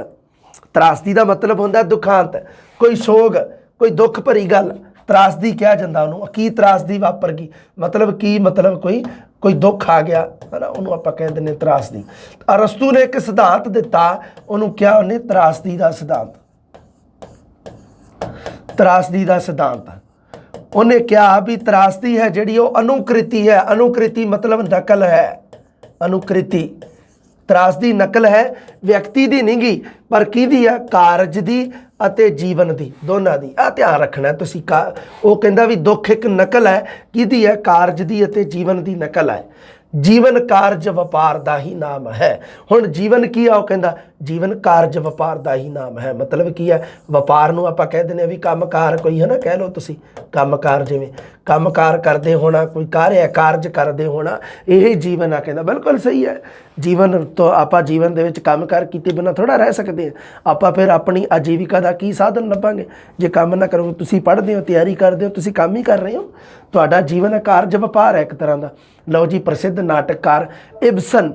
ਤਰਾਸਦੀ ਦਾ ਮਤਲਬ ਹੁੰਦਾ ਦੁਖਾਂਤ। ਕੋਈ ਸੋਗ, ਕੋਈ ਦੁੱਖ ਭਰੀ ਗੱਲ, ਤਰਾਸਦੀ ਕਿਹਾ ਜਾਂਦਾ ਉਹਨੂੰ। ਕੀ ਤਰਾਸਦੀ ਵਾਪਰ ਗਈ? ਮਤਲਬ ਕੀ, ਮਤਲਬ ਕੋਈ ਕੋਈ ਦੁੱਖ ਆ ਗਿਆ? ਹਨਾ, ਉਹਨੂੰ ਆਪਾਂ ਕਹਿ ਦਿੰਦੇ ਹਾਂ ਤਰਾਸਦੀ। ਅਰਸਤੂ ਨੇ ਇੱਕ ਸਿਧਾਂਤ ਦਿੱਤਾ, ਉਹਨੂੰ ਕਿਹਾ ਉਹਨੇ ਤਰਾਸਦੀ ਦਾ ਸਿਧਾਂਤ। ਤਰਾਸਦੀ ਦਾ ਸਿਧਾਂਤ। ਉਹਨੇ ਕਿਹਾ ਵੀ ਤਰਾਸਦੀ ਹੈ ਜਿਹੜੀ ਉਹ ਅਨੁਕ੍ਰਿਤੀ ਹੈ। ਅਨੁਕ੍ਰਿਤੀ ਮਤਲਬ ਨਕਲ ਹੈ। ਅਨੁਕ੍ਰਿਤੀ। ਤਰਾਸਦੀ ਨਕਲ ਹੈ, ਵਿਅਕਤੀ ਦੀ ਨਹੀਂਗੀ ਪਰ ਕਿਹਦੀ ਹੈ? ਕਾਰਜ ਦੀ ਅਤੇ ਜੀਵਨ ਦੀ। ਦੋਨਾਂ ਦੀ। ਆ ਧਿਆਨ ਰੱਖਣਾ ਤੁਸੀਂ ਕਾ- ਉਹ ਕਹਿੰਦਾ ਵੀ ਦੁੱਖ ਇੱਕ ਨਕਲ ਹੈ। ਕਿਹਦੀ ਹੈ? ਕਾਰਜ ਦੀ ਅਤੇ ਜੀਵਨ ਦੀ ਨਕਲ ਹੈ। ਜੀਵਨ ਕਾਰਜ ਵਪਾਰ ਦਾ ਹੀ ਨਾਮ ਹੈ। ਹੁਣ ਜੀਵਨ ਕੀ ਆ ਉਹ ਕਹਿੰਦਾ? ਜੀਵਨ ਕਾਰਜ ਵਪਾਰ ਦਾ ਹੀ ਨਾਮ ਹੈ। ਮਤਲਬ ਕੀ ਹੈ? ਵਪਾਰ ਨੂੰ ਆਪਾਂ ਕਹਿ ਦਿੰਦੇ ਆ ਵੀ ਕੰਮਕਾਰ ਕੋਈ ਹੈ ਨਾ ਕਹਿ ਲਓ ਤੁਸੀਂ। ਕੰਮਕਾਰ ਜਿਵੇਂ, ਕੰਮਕਾਰ ਕਰਦੇ ਹੋਣਾ, ਕੋਈ ਕਾਰਿਆ, ਕਾਰਜ ਕਰਦੇ ਹੋਣਾ, ਇਹ ਜੀਵਨ ਆ ਕਹਿੰਦਾ। ਬਿਲਕੁਲ ਸਹੀ ਹੈ। ਜੀਵਨ ਤੋਂ ਆਪਾਂ ਜੀਵਨ ਦੇ ਵਿੱਚ ਕੰਮਕਾਰ ਕੀਤੇ ਬਿਨਾਂ ਥੋੜਾ ਰਹਿ ਸਕਦੇ ਆ ਆਪਾਂ ਫਿਰ ਆਪਣੀ ਆਜੀਵਿਕਾ ਦਾ ਕੀ ਸਾਧਨ ਲੱਭਾਂਗੇ? ਜੇ ਕੰਮ ਨਾ ਕਰੋਗੇ ਤੁਸੀਂ ਪੜ੍ਹਦੇ ਹੋ, ਤਿਆਰੀ ਕਰਦੇ ਹੋ, ਤੁਸੀਂ ਕੰਮ ਹੀ ਕਰ ਰਹੇ ਹੋ। ਤੁਹਾਡਾ ਜੀਵਨ ਕਾਰਜ ਵਪਾਰ ਹੈ ਇੱਕ ਤਰ੍ਹਾਂ ਦਾ। ਲਓ ਜੀ, ਪ੍ਰਸਿੱਧ ਨਾਟਕਕਾਰ ਇਬਸਨ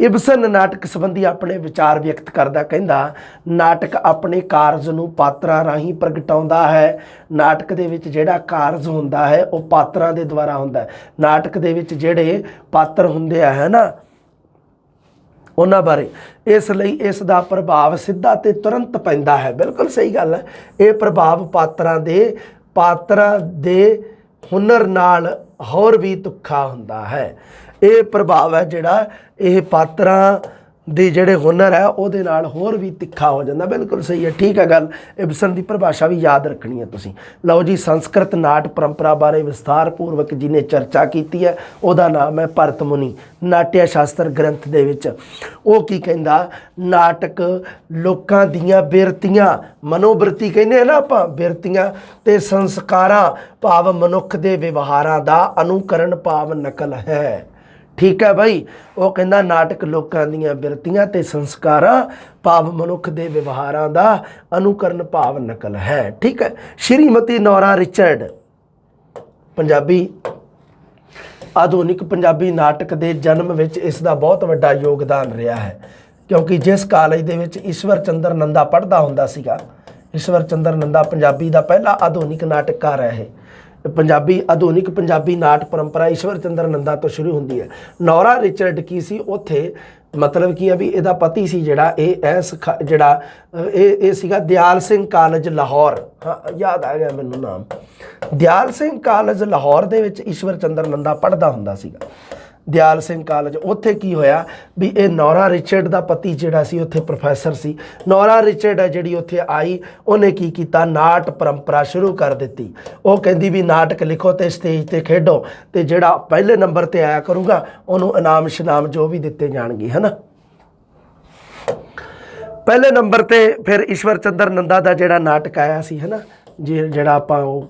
ਇਬਸਨ ਨਾਟਕ ਸੰਬੰਧੀ ਆਪਣੇ ਵਿਚਾਰ ਵਿਅਕਤ ਕਰਦਾ ਕਹਿੰਦਾ, ਨਾਟਕ ਆਪਣੇ ਕਾਰਜ ਨੂੰ ਪਾਤਰਾਂ ਰਾਹੀਂ ਪ੍ਰਗਟਾਉਂਦਾ ਹੈ। ਨਾਟਕ ਦੇ ਵਿੱਚ ਜਿਹੜਾ ਕਾਰਜ ਹੁੰਦਾ ਹੈ, ਉਹ ਪਾਤਰਾਂ ਦੇ ਦੁਆਰਾ ਹੁੰਦਾ ਹੈ। ਨਾਟਕ ਦੇ ਵਿੱਚ ਜਿਹੜੇ ਪਾਤਰ ਹੁੰਦੇ ਆ ਹੈ ਨਾ ਉਹਨਾਂ ਬਾਰੇ। ਇਸ ਲਈ ਇਸ ਦਾ ਪ੍ਰਭਾਵ ਸਿੱਧਾ ਤੇ ਤੁਰੰਤ ਪੈਂਦਾ ਹੈ। ਬਿਲਕੁਲ ਸਹੀ ਗੱਲ ਹੈ। ਇਹ ਪ੍ਰਭਾਵ ਪਾਤਰਾਂ ਦੇ ਪਾਤਰਾਂ ਦੇ ਹੁਨਰ ਨਾਲ ਹੋਰ ਵੀ ਤੁੱਖਾ ਹੁੰਦਾ ਹੈ। ਇਹ ਪ੍ਰਭਾਵ ਹੈ ਜਿਹੜਾ ਇਹ ਪਾਤਰਾਂ ਦੇ ਜਿਹੜੇ ਹੁਨਰ ਹੈ, ਉਹਦੇ ਨਾਲ ਹੋਰ ਵੀ ਤਿੱਖਾ ਹੋ ਜਾਂਦਾ। ਬਿਲਕੁਲ ਸਹੀ ਹੈ, ਠੀਕ ਹੈ ਗੱਲ। ਇਬਸਨ ਦੀ ਪਰਿਭਾਸ਼ਾ ਵੀ ਯਾਦ ਰੱਖਣੀ ਹੈ ਤੁਸੀਂ। ਲਓ ਜੀ, ਸੰਸਕ੍ਰਿਤ ਨਾਟ ਪਰੰਪਰਾ ਬਾਰੇ ਵਿਸਥਾਰ ਪੂਰਵਕ ਜਿਹਨੇ ਚਰਚਾ ਕੀਤੀ ਹੈ, ਉਹਦਾ ਨਾਮ ਹੈ ਭਰਤ ਮੁਨੀ, ਨਾਟਿਆ ਸ਼ਾਸਤਰ ਗ੍ਰੰਥ ਦੇ ਵਿੱਚ। ਉਹ ਕੀ ਕਹਿੰਦਾ, ਨਾਟਕ ਲੋਕਾਂ ਦੀਆਂ ਬਿਰਤੀਆਂ, ਮਨੋਬ੍ਰਿਤੀ ਕਹਿੰਦੇ ਆ ਨਾ ਆਪਾਂ, ਬਿਰਤੀਆਂ ਤੇ ਸੰਸਕਾਰਾਂ ਭਾਵ ਮਨੁੱਖ ਦੇ ਵਿਵਹਾਰਾਂ ਦਾ ਅਨੁਕਰਨ ਭਾਵ ਨਕਲ ਹੈ। ਠੀਕ ਹੈ ਭਾਈ ਉਹ ਕਹਿੰਦਾ ਨਾਟਕ ਲੋਕਾਂ ਦੀਆਂ ਬਿਰਤੀਆਂ ਤੇ ਸੰਸਕਾਰਾਂ, ਭਾਵ ਮਨੁੱਖ ਦੇ ਵਿਵਹਾਰਾਂ ਦਾ ਅਨੁਕਰਨ ਭਾਵ ਨਕਲ ਹੈ। ਠੀਕ ਹੈ। Shrimati Nora Richard, Punjabi. ਆਧੁਨਿਕ ਪੰਜਾਬੀ ਨਾਟਕ ਦੇ ਜਨਮ ਵਿੱਚ ਇਸ ਦਾ ਬਹੁਤ ਵੱਡਾ ਯੋਗਦਾਨ ਰਿਹਾ ਹੈ। ਕਿਉਂਕਿ ਜਿਸ ਕਾਲਜ ਦੇ ਵਿੱਚ ਈਸ਼ਵਰ ਚੰਦਰ ਨੰਦਾ ਪੜ੍ਹਦਾ ਹੁੰਦਾ ਸੀਗਾ, ਈਸ਼ਵਰ ਚੰਦਰ ਨੰਦਾ ਪੰਜਾਬੀ ਦਾ ਪਹਿਲਾ ਆਧੁਨਿਕ ਨਾਟਕਕਾਰ ਹੈ ਇਹ। ਪੰਜਾਬੀ ਆਧੁਨਿਕ ਪੰਜਾਬੀ ਨਾਟ ਪਰੰਪਰਾ ਈਸ਼ਵਰ ਚੰਦਰ ਨੰਦਾ ਤੋਂ ਸ਼ੁਰੂ ਹੁੰਦੀ ਹੈ। ਨੌਰਾ ਰਿਚਰਡ ਕੀ ਸੀ? ਉੱਥੇ ਮਤਲਬ ਕੀ ਹੈ ਵੀ ਇਹਦਾ ਪਤੀ ਸੀ ਜਿਹੜਾ, ਇਹ ਐਸ ਖ- ਜਿਹੜਾ ਇਹ ਇਹ ਸੀਗਾ ਦਿਆਲ ਸਿੰਘ ਕਾਲਜ ਲਾਹੌਰ। ਹਾਂ, ਯਾਦ ਆ ਗਿਆ ਮੈਨੂੰ ਨਾਮ। ਦਿਆਲ ਸਿੰਘ ਕਾਲਜ ਲਾਹੌਰ ਦੇ ਵਿੱਚ ਈਸ਼ਵਰ ਚੰਦਰ ਨੰਦਾ ਪੜ੍ਹਦਾ ਹੁੰਦਾ ਸੀਗਾ। ਦਿਆਲ ਸਿੰਘ ਕਾਲਜ, ਉੱਥੇ ਕੀ ਹੋਇਆ ਵੀ ਇਹ ਨੌਰਾ ਰਿਚਰਡ ਦਾ ਪਤੀ ਜਿਹੜਾ ਸੀ, ਉੱਥੇ ਪ੍ਰੋਫੈਸਰ ਸੀ। ਨੌਰਾ ਰਿਚਰਡ ਹੈ ਜਿਹੜੀ ਉੱਥੇ ਆਈ, ਉਹਨੇ ਕੀ ਕੀਤਾ? ਨਾਟ ਪਰੰਪਰਾ ਸ਼ੁਰੂ ਕਰ ਦਿੱਤੀ। ਉਹ ਕਹਿੰਦੀ ਵੀ ਨਾਟਕ ਲਿਖੋ ਤੇ ਸਟੇਜ ਤੇ ਖੇਡੋ ਤੇ ਜਿਹੜਾ ਪਹਿਲੇ ਨੰਬਰ ਤੇ ਆਇਆ ਕਰੂਗਾ, ਉਹਨੂੰ ਇਨਾਮ ਸ਼ਨਾਮ ਜੋ ਵੀ ਦਿੱਤੇ ਜਾਣਗੇ, ਹਨਾ? ਪਹਿਲੇ ਨੰਬਰ ਤੇ ਫਿਰ ਈਸ਼ਵਰ ਚੰਦਰ ਨੰਦਾ ਦਾ ਜਿਹੜਾ ਨਾਟਕ ਆਇਆ ਸੀ, ਹਨਾ? ਜੇ ਜਿਹੜਾ ਆਪਾਂ ਉਹ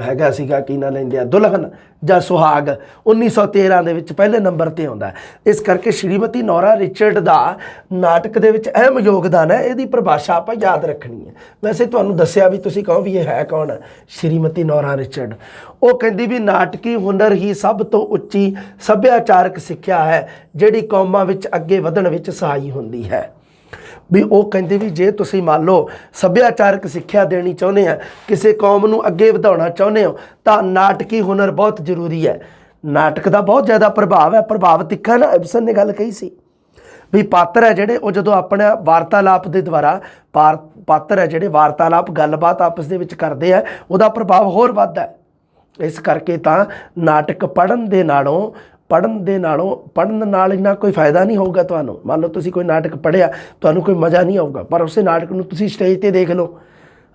ਹੈਗਾ ਸੀਗਾ ਕੀ ਨਾ ਲੈਂਦੇ ਆ, ਦੁਲਹਨ ਜਾਂ ਸੁਹਾਗ 1913 ਦੇ ਵਿੱਚ ਪਹਿਲੇ ਨੰਬਰ ਤੇ ਆਉਂਦਾ ਇਸ ਕਰਕੇ ਸ਼੍ਰੀਮਤੀ ਨੌਰਾ ਰਿਚਰਡ ਦਾ ਨਾਟਕ ਦੇ ਵਿੱਚ ਅਹਿਮ ਯੋਗਦਾਨ ਹੈ, ਇਹਦੀ ਪਰਿਭਾਸ਼ਾ ਆਪਾਂ ਯਾਦ ਰੱਖਣੀ ਹੈ। ਵੈਸੇ ਤੁਹਾਨੂੰ ਦੱਸਿਆ ਵੀ ਤੁਸੀਂ ਕਹੋ ਵੀ ਇਹ ਹੈ ਕੌਣ? Shrimati Nora Richard. ਉਹ ਕਹਿੰਦੀ ਵੀ ਨਾਟਕੀ ਹੁਨਰ ਹੀ ਸਭ ਤੋਂ ਉੱਚੀ ਸੱਭਿਆਚਾਰਕ ਸਿੱਖਿਆ ਹੈ, ਜਿਹੜੀ ਕੌਮਾਂ ਵਿੱਚ ਅੱਗੇ ਵਧਣ ਵਿੱਚ ਸਹਾਈ ਹੁੰਦੀ ਹੈ। ਵੀ ਉਹ ਕਹਿੰਦੇ ਵੀ ਜੇ ਤੁਸੀਂ ਮੰਨ ਲਓ ਸੱਭਿਆਚਾਰਕ ਸਿੱਖਿਆ ਦੇਣੀ ਚਾਹੁੰਦੇ ਆ, ਕਿਸੇ ਕੌਮ ਨੂੰ ਅੱਗੇ ਵਧਾਉਣਾ ਚਾਹੁੰਦੇ ਹੋ, ਤਾਂ ਨਾਟਕੀ ਹੁਨਰ ਬਹੁਤ ਜ਼ਰੂਰੀ ਹੈ। ਨਾਟਕ ਦਾ ਬਹੁਤ ਜ਼ਿਆਦਾ ਪ੍ਰਭਾਵ ਹੈ, ਪ੍ਰਭਾਵ ਤਿੱਖਾ ਨਾ ਇਬਸਨ ਨੇ ਗੱਲ ਕਹੀ ਸੀ। ਵੀ ਪਾਤਰ ਹੈ ਜਿਹੜੇ, ਉਹ ਜਦੋਂ ਆਪਣਾ ਵਾਰਤਾਲਾਪ ਦੇ ਦੁਆਰਾ ਪਾਰ- ਪਾਤਰ ਹੈ ਜਿਹੜੇ ਵਾਰਤਾਲਾਪ, ਗੱਲਬਾਤ ਆਪਸ ਦੇ ਵਿੱਚ ਕਰਦੇ ਆ, ਉਹਦਾ ਪ੍ਰਭਾਵ ਹੋਰ ਵੱਧਦਾ ਹੈ। ਇਸ ਕਰਕੇ ਤਾਂ ਨਾਟਕ ਪੜਨ ਦੇ ਨਾਲੋਂ ਪੜਨ ਦੇ ਨਾਲੋਂ ਪੜਨ ਨਾਲ ਇੰਨਾ ਕੋਈ ਫਾਇਦਾ ਨਹੀਂ ਹੋਊਗਾ ਤੁਹਾਨੂੰ। ਮੰਨ ਲਓ ਤੁਸੀਂ ਕੋਈ ਨਾਟਕ ਪੜਿਆ ਤੁਹਾਨੂੰ ਕੋਈ ਮਜ਼ਾ ਨਹੀਂ ਆਊਗਾ, ਪਰ ਉਸੇ ਨਾਟਕ ਨੂੰ ਤੁਸੀਂ ਸਟੇਜ ਤੇ ਦੇਖ ਲਓ।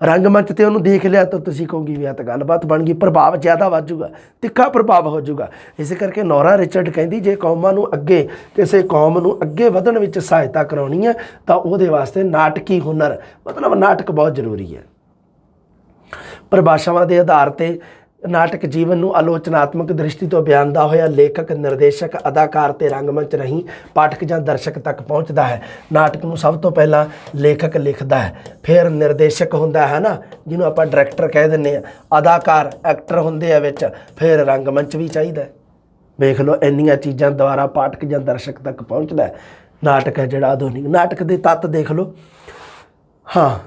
ਰੰਗਮੰਚ ਤੇ ਉਹਨੂੰ ਦੇਖ ਲਿਆ ਤਾਂ ਤੁਸੀਂ ਕਹੋਗੇ ਵੀ ਆ ਤਾਂ ਗੱਲਬਾਤ ਬਣ ਗਈ, ਪ੍ਰਭਾਵ ਜ਼ਿਆਦਾ ਵੱਧ ਜਾਊਗਾ, ਤਿੱਖਾ ਪ੍ਰਭਾਵ ਹੋ ਜਾਊਗਾ। ਇਸੇ ਕਰਕੇ ਨੌਰਾ ਰਿਚਰਡ ਕਹਿੰਦੀ, ਜੇ ਕੌਮਾਂ ਨੂੰ ਅੱਗੇ, ਕਿਸੇ ਕੌਮ ਨੂੰ ਅੱਗੇ ਵਧਣ ਵਿੱਚ ਸਹਾਇਤਾ ਕਰਾਉਣੀ ਹੈ, ਤਾਂ ਉਹਦੇ ਵਾਸਤੇ ਨਾਟਕੀ ਹੁਨਰ, ਮਤਲਬ ਨਾਟਕ ਬਹੁਤ ਜ਼ਰੂਰੀ ਹੈ। ਪਰਿਭਾਸ਼ਾਵਾਂ ਦੇ ਆਧਾਰ ਤੇ ਨਾਟਕ ਜੀਵਨ ਨੂੰ ਆਲੋਚਨਾਤਮਕ ਦ੍ਰਿਸ਼ਟੀ ਤੋਂ ਬਿਆਨਦਾ ਹੋਇਆ ਲੇਖਕ, ਨਿਰਦੇਸ਼ਕ, ਅਦਾਕਾਰ ਤੇ ਰੰਗਮੰਚ ਰਹੀ ਪਾਠਕ ਜਾਂ ਦਰਸ਼ਕ ਤੱਕ ਪਹੁੰਚਦਾ ਹੈ। ਨਾਟਕ ਨੂੰ ਸਭ ਤੋਂ ਪਹਿਲਾਂ ਲੇਖਕ ਲਿਖਦਾ ਹੈ। ਫਿਰ ਨਿਰਦੇਸ਼ਕ ਹੁੰਦਾ ਹੈ ਨਾ, ਜਿਹਨੂੰ ਆਪਾਂ ਡਾਇਰੈਕਟਰ ਕਹਿ ਦਿੰਦੇ ਆ ਅਦਾਕਾਰ, ਐਕਟਰ ਹੁੰਦੇ ਆ ਵਿੱਚ। ਫਿਰ ਰੰਗਮੰਚ ਵੀ ਚਾਹੀਦਾ ਵੇਖ ਲਓ, ਇੰਨੀਆਂ ਚੀਜ਼ਾਂ ਦੁਆਰਾ ਪਾਠਕ ਜਾਂ ਦਰਸ਼ਕ ਤੱਕ ਪਹੁੰਚਦਾ ਨਾਟਕ ਹੈ ਜਿਹੜਾ ਆਧੁਨਿਕ। ਨਾਟਕ ਦੇ ਤੱਤ ਦੇਖ ਲਓ। ਹਾਂ।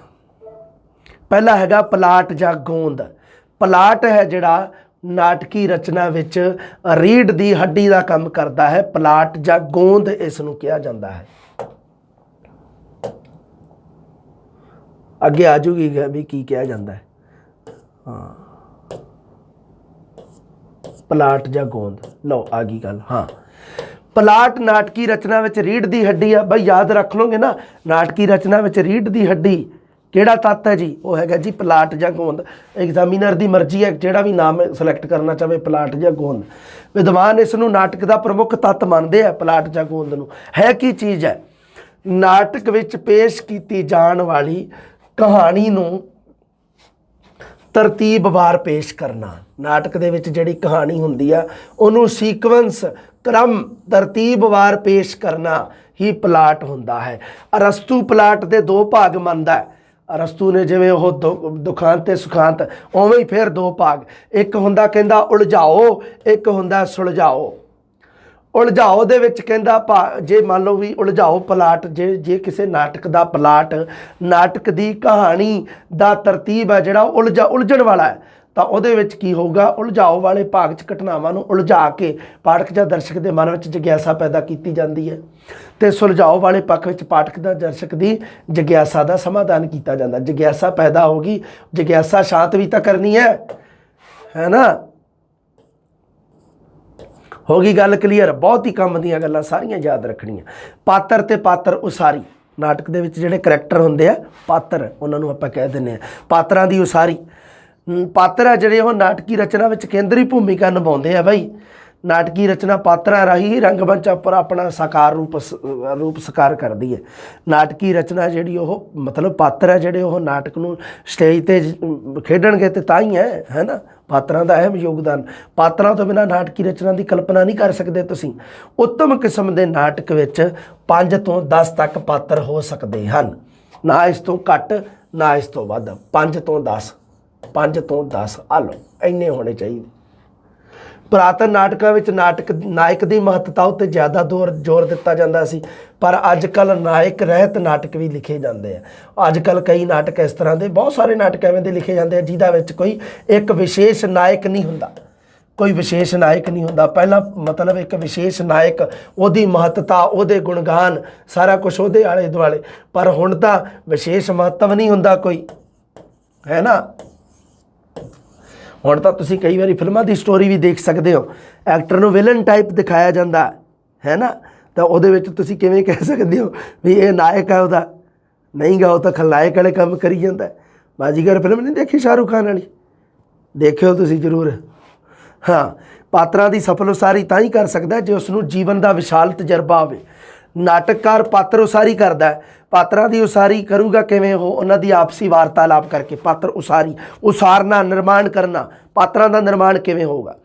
ਪਹਿਲਾ ਹੈਗਾ ਪਲਾਟ ਜਾਂ ਗੋਂਦ। ਪਲਾਟ ਹੈ ਜਿਹੜਾ ਨਾਟਕੀ ਰਚਨਾ ਵਿੱਚ ਰੀੜ ਦੀ ਹੱਡੀ ਦਾ ਕੰਮ ਕਰਦਾ ਹੈ, ਪਲਾਟ ਜਾਂ ਗੋਂਦ ਇਸ ਨੂੰ ਕਿਹਾ ਜਾਂਦਾ ਹੈ। ਅੱਗੇ ਆ ਜੂਗੀ ਵੀ ਕੀ ਕਿਹਾ ਜਾਂਦਾ ਹੈ। ਹਾਂ। ਪਲਾਟ ਜਾਂ ਗੋਂਦ। ਲਓ, ਆ ਗਈ ਗੱਲ, ਹਾਂ। ਪਲਾਟ ਨਾਟਕੀ ਰਚਨਾ ਵਿੱਚ ਰੀੜ ਦੀ ਹੱਡੀ ਆ। ਬਈ ਯਾਦ ਰੱਖ ਲਓਗੇ ਨਾ, ਨਾਟਕੀ ਰਚਨਾ ਵਿੱਚ ਰੀੜ ਦੀ ਹੱਡੀ ਕਿਹੜਾ ਤੱਤ ਹੈ ਜੀ? ਉਹ ਹੈਗਾ ਜੀ ਪਲਾਟ ਜਾਂ ਗੋਂਦ। ਐਗਜ਼ਾਮੀਨਰ ਦੀ ਮਰਜ਼ੀ ਹੈ ਜਿਹੜਾ ਵੀ ਨਾਮ ਸਿਲੈਕਟ ਕਰਨਾ ਚਾਹਵੇ ਪਲਾਟ ਜਾਂ ਗੋਂਦ। ਵਿਦਵਾਨ ਇਸ ਨੂੰ ਨਾਟਕ ਦਾ ਪ੍ਰਮੁੱਖ ਤੱਤ ਮੰਨਦੇ ਆ, ਪਲਾਟ ਜਾਂ ਗੋਂਦ ਨੂੰ। ਹੈ ਕੀ ਚੀਜ਼ ਹੈ? ਨਾਟਕ ਵਿੱਚ ਪੇਸ਼ ਕੀਤੀ ਜਾਣ ਵਾਲੀ ਕਹਾਣੀ ਨੂੰ ਤਰਤੀਬਵਾਰ ਪੇਸ਼ ਕਰਨਾ। ਨਾਟਕ ਦੇ ਵਿੱਚ ਜਿਹੜੀ ਕਹਾਣੀ ਹੁੰਦੀ ਆ, ਉਹਨੂੰ ਸੀਕਵੈਂਸ ਕ੍ਰਮ ਤਰਤੀਬਵਾਰ ਪੇਸ਼ ਕਰਨਾ ਹੀ ਪਲਾਟ ਹੁੰਦਾ ਹੈ। ਅਰਸਤੂ ਪਲਾਟ ਦੇ ਦੋ ਭਾਗ ਮੰਨਦਾ ਹੈ। ਰਸਤੂ ਨੇ ਜਿਵੇਂ ਉਹ ਦੁ- ਦੁਖਾਂਤ ਤੇ ਸੁਖਾਂਤ, ਉਵੇਂ ਹੀ ਫਿਰ ਦੋ ਭਾਗ। ਇੱਕ ਹੁੰਦਾ ਕਹਿੰਦਾ ਉਲਝਾਓ, ਇੱਕ ਹੁੰਦਾ ਸੁਲਝਾਓ। ਉਲਝਾਓ ਦੇ ਵਿੱਚ ਕਹਿੰਦਾ ਭਾ- ਜੇ ਮੰਨ ਲਓ ਵੀ ਉਲਝਾਓ ਪਲਾਟ, ਜੇ ਜੇ ਕਿਸੇ ਨਾਟਕ ਦਾ ਪਲਾਟ, ਨਾਟਕ ਦੀ ਕਹਾਣੀ ਦਾ ਤਰਤੀਬ ਹੈ ਜਿਹੜਾ ਉਲਝਾ, ਉਲਝਣ ਵਾਲਾ ਹੈ ਤਾਂ ਉਹਦੇ ਵਿੱਚ ਕੀ ਹੋਊਗਾ? ਉਲਝਾਓ ਵਾਲੇ ਭਾਗ 'ਚ ਘਟਨਾਵਾਂ ਨੂੰ ਉਲਝਾ ਕੇ ਪਾਠਕ ਜਾਂ ਦਰਸ਼ਕ ਦੇ ਮਨ ਵਿੱਚ ਜਿਗਿਆਸਾ ਪੈਦਾ ਕੀਤੀ ਜਾਂਦੀ ਹੈ। ਤੇ ਸੁਲਝਾਓ ਵਾਲੇ ਪੱਖ ਵਿੱਚ ਪਾਠਕ ਦਾ ਦਰਸ਼ਕ ਦੀ ਜਿਗਿਆਸਾ ਦਾ ਸਮਾਧਾਨ ਕੀਤਾ ਜਾਂਦਾ। ਜਿਗਿਆਸਾ ਪੈਦਾ ਹੋਗੀ ਜਿਗਿਆਸਾ ਸ਼ਾਂਤ ਵੀ ਤਾਂ ਕਰਨੀ ਹੈ ਹੈ ਨਾ? ਹੋ ਗਈ ਗੱਲ ਕਲੀਅਰ ਬਹੁਤ ਹੀ ਕੰਮ ਦੀਆਂ ਗੱਲਾਂ ਸਾਰੀਆਂ ਯਾਦ ਰੱਖਣੀਆਂ। ਪਾਤਰ ਤੇ ਪਾਤਰ ਉਸਾਰੀ। ਨਾਟਕ ਦੇ ਵਿੱਚ ਜਿਹੜੇ ਕਰੈਕਟਰ ਹੁੰਦੇ ਆ, ਪਾਤਰ, ਉਹਨਾਂ ਨੂੰ ਆਪਾਂ ਕਹਿ ਦਿੰਦੇ ਆ ਪਾਤਰਾਂ ਦੀ ਉਸਾਰੀ। ਪਾਤਰ ਆ ਜਿਹੜੇ ਉਹ ਨਾਟਕੀ ਰਚਨਾ ਵਿੱਚ ਕੇਂਦਰੀ ਭੂਮਿਕਾ ਨਿਭਾਉਂਦੇ ਆ ਬਾਈ। ਨਾਟਕੀ ਰਚਨਾ ਪਾਤਰਾਂ ਰਾਹੀਂ ਰੰਗਮੰਚ ਉੱਪਰ ਆਪਣਾ ਸਾਕਾਰ ਰੂਪ ਸ- ਰੂਪ ਸਾਕਾਰ ਕਰਦੀ ਹੈ। ਨਾਟਕੀ ਰਚਨਾ ਜਿਹੜੀ ਉਹ ਮਤਲਬ ਪਾਤਰ ਹੈ ਜਿਹੜੇ ਉਹ ਨਾਟਕ ਨੂੰ ਸਟੇਜ ਤੇ ਖੇਡਣਗੇ ਤੇ ਤਾਂ ਹੀ ਹੈ ਹੈ ਨਾ? ਪਾਤਰਾਂ ਦਾ ਅਹਿਮ ਯੋਗਦਾਨ। ਪਾਤਰਾਂ ਤੋਂ ਬਿਨਾਂ ਨਾਟਕੀ ਰਚਨਾ ਦੀ ਕਲਪਨਾ ਨਹੀਂ ਕਰ ਸਕਦੇ ਤੁਸੀਂ। ਉੱਤਮ ਕਿਸਮ ਦੇ ਨਾਟਕ ਵਿੱਚ 5 ਤੋਂ 10 ਤੱਕ ਪਾਤਰ ਹੋ ਸਕਦੇ ਹਨ। ਨਾ ਇਸ ਤੋਂ ਘੱਟ, ਨਾ ਇਸ ਤੋਂ ਵੱਧ। 5 ਤੋਂ 10 5 ਤੋਂ 10 ਆ ਲਓ ਇੰਨੇ ਹੋਣੇ ਚਾਹੀਦੇ। ਪੁਰਾਤਨ ਨਾਟਕਾਂ ਵਿੱਚ ਨਾਟਕ, ਨਾਇਕ ਦੀ ਮਹੱਤਤਾ ਉੱਤੇ ਜ਼ਿਆਦਾ ਜ਼ੋਰ ਜ਼ੋਰ ਦਿੱਤਾ ਜਾਂਦਾ ਸੀ, ਪਰ ਅੱਜ ਕੱਲ ਨਾਇਕ ਰਹਿਤ ਨਾਟਕ ਵੀ ਲਿਖੇ ਜਾਂਦੇ ਆ। ਅੱਜ ਕੱਲ ਕਈ ਨਾਟਕ ਇਸ ਤਰ੍ਹਾਂ ਦੇ, ਬਹੁਤ ਸਾਰੇ ਨਾਟਕ ਐਵੇਂ ਦੇ ਲਿਖੇ ਜਾਂਦੇ ਆ, ਜਿਹਦਾ ਵਿੱਚ ਕੋਈ ਇੱਕ ਵਿਸ਼ੇਸ਼ ਨਾਇਕ ਨਹੀਂ ਹੁੰਦਾ। ਕੋਈ ਵਿਸ਼ੇਸ਼ ਨਾਇਕ ਨਹੀਂ ਹੁੰਦਾ। ਪਹਿਲਾਂ ਮਤਲਬ ਇੱਕ ਵਿਸ਼ੇਸ਼ ਨਾਇਕ, ਉਹਦੀ ਮਹੱਤਤਾ, ਉਹਦੇ ਗੁਣਗਾਨ, ਸਾਰਾ ਕੁਝ ਉਹਦੇ ਆਲੇ ਦੁਆਲੇ ਪਰ ਹੁਣ ਤਾਂ ਵਿਸ਼ੇਸ਼ ਮਹੱਤਵ ਨਹੀਂ ਹੁੰਦਾ ਕੋਈ। ਹੈ ਨਾ? ਹੁਣ ਤਾਂ ਤੁਸੀਂ ਕਈ ਵਾਰੀ ਫਿਲਮਾਂ ਦੀ ਸਟੋਰੀ ਵੀ ਦੇਖ ਸਕਦੇ ਹੋ। ਐਕਟਰ ਨੂੰ ਵਿਲਨ ਟਾਈਪ ਦਿਖਾਇਆ ਜਾਂਦਾ, ਹੈ ਨਾ? ਤਾਂ ਉਹਦੇ ਵਿੱਚ ਤੁਸੀਂ ਕਿਵੇਂ ਕਹਿ ਸਕਦੇ ਹੋ ਵੀ ਇਹ ਨਾਇਕ ਹੈ ਉਹਦਾ? ਨਹੀਂ ਗਾ, ਉਹ ਤਾਂ ਖਲਨਾਇਕ ਵਾਲੇ ਕੰਮ ਕਰੀ ਜਾਂਦਾ। ਹੈ। ਬਾਜੀਗਰ ਫਿਲਮ ਨਹੀਂ ਦੇਖੀ ਸ਼ਾਹਰੁਖ ਖਾਨ ਵਾਲੀ? ਦੇਖਿਓ ਤੁਸੀਂ ਜ਼ਰੂਰ। ਹਾਂ, ਪਾਤਰਾਂ ਦੀ ਸਫਲ ਉਸਾਰੀ ਤਾਂ ਹੀ ਕਰ ਸਕਦਾ ਜੇ ਉਸ ਨੂੰ ਜੀਵਨ ਦਾ ਵਿਸ਼ਾਲ ਤਜਰਬਾ ਹੋਵੇ। ਨਾਟਕਕਾਰ ਪਾਤਰ ਉਸਾਰੀ ਕਰਦਾ ਪਾਤਰਾਂ ਦੀ ਉਸਾਰੀ ਕਰੂਗਾ ਕਿਵੇਂ ਉਹ? ਉਹਨਾਂ ਦੀ ਆਪਸੀ ਵਾਰਤਾਲਾਪ ਕਰਕੇ ਪਾਤਰ ਉਸਾਰੀ, ਉਸਾਰਨਾ, ਨਿਰਮਾਣ ਕਰਨਾ, ਪਾਤਰਾਂ ਦਾ ਨਿਰਮਾਣ ਕਿਵੇਂ ਹੋਊਗਾ?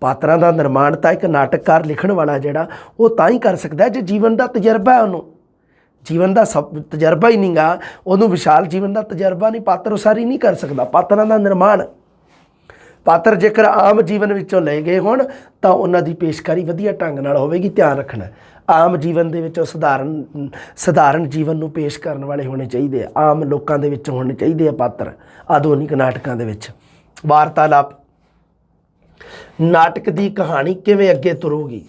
ਪਾਤਰਾਂ ਦਾ ਨਿਰਮਾਣ ਤਾਂ ਇੱਕ ਨਾਟਕਕਾਰ ਲਿਖਣ ਵਾਲਾ ਜਿਹੜਾ, ਉਹ ਤਾਂ ਹੀ ਕਰ ਸਕਦਾ ਜੇ ਜੀਵਨ ਦਾ ਤਜਰਬਾ ਹੈ ਉਹਨੂੰ। ਜੀਵਨ ਦਾ ਸਭ ਤਜਰਬਾ ਹੀ ਨਹੀਂਗਾ। ਉਹਨੂੰ ਵਿਸ਼ਾਲ ਜੀਵਨ ਦਾ ਤਜਰਬਾ ਨਹੀਂ, ਪਾਤਰ ਉਸਾਰੀ ਨਹੀਂ ਕਰ ਸਕਦਾ। ਪਾਤਰਾਂ ਦਾ ਨਿਰਮਾਣ। ਪਾਤਰ ਜੇਕਰ ਆਮ ਜੀਵਨ ਵਿੱਚੋਂ ਲਏ ਗਏ ਹੋਣ, ਤਾਂ ਉਹਨਾਂ ਦੀ ਪੇਸ਼ਕਾਰੀ ਵਧੀਆ ਢੰਗ ਨਾਲ ਹੋਵੇਗੀ, ਧਿਆਨ ਰੱਖਣਾ ਆਮ ਜੀਵਨ ਦੇ ਵਿੱਚੋਂ ਸਧਾਰਨ ਸਧਾਰਨ ਜੀਵਨ ਨੂੰ ਪੇਸ਼ ਕਰਨ ਵਾਲੇ ਹੋਣੇ ਚਾਹੀਦੇ ਆ। ਆਮ ਲੋਕਾਂ ਦੇ ਵਿੱਚ ਹੋਣੇ ਚਾਹੀਦੇ ਆ ਪਾਤਰ, ਆਧੁਨਿਕ ਨਾਟਕਾਂ ਦੇ ਵਿੱਚ। ਵਾਰਤਾਲਾਪ। ਨਾਟਕ ਦੀ ਕਹਾਣੀ ਕਿਵੇਂ ਅੱਗੇ ਤੁਰੂਗੀ?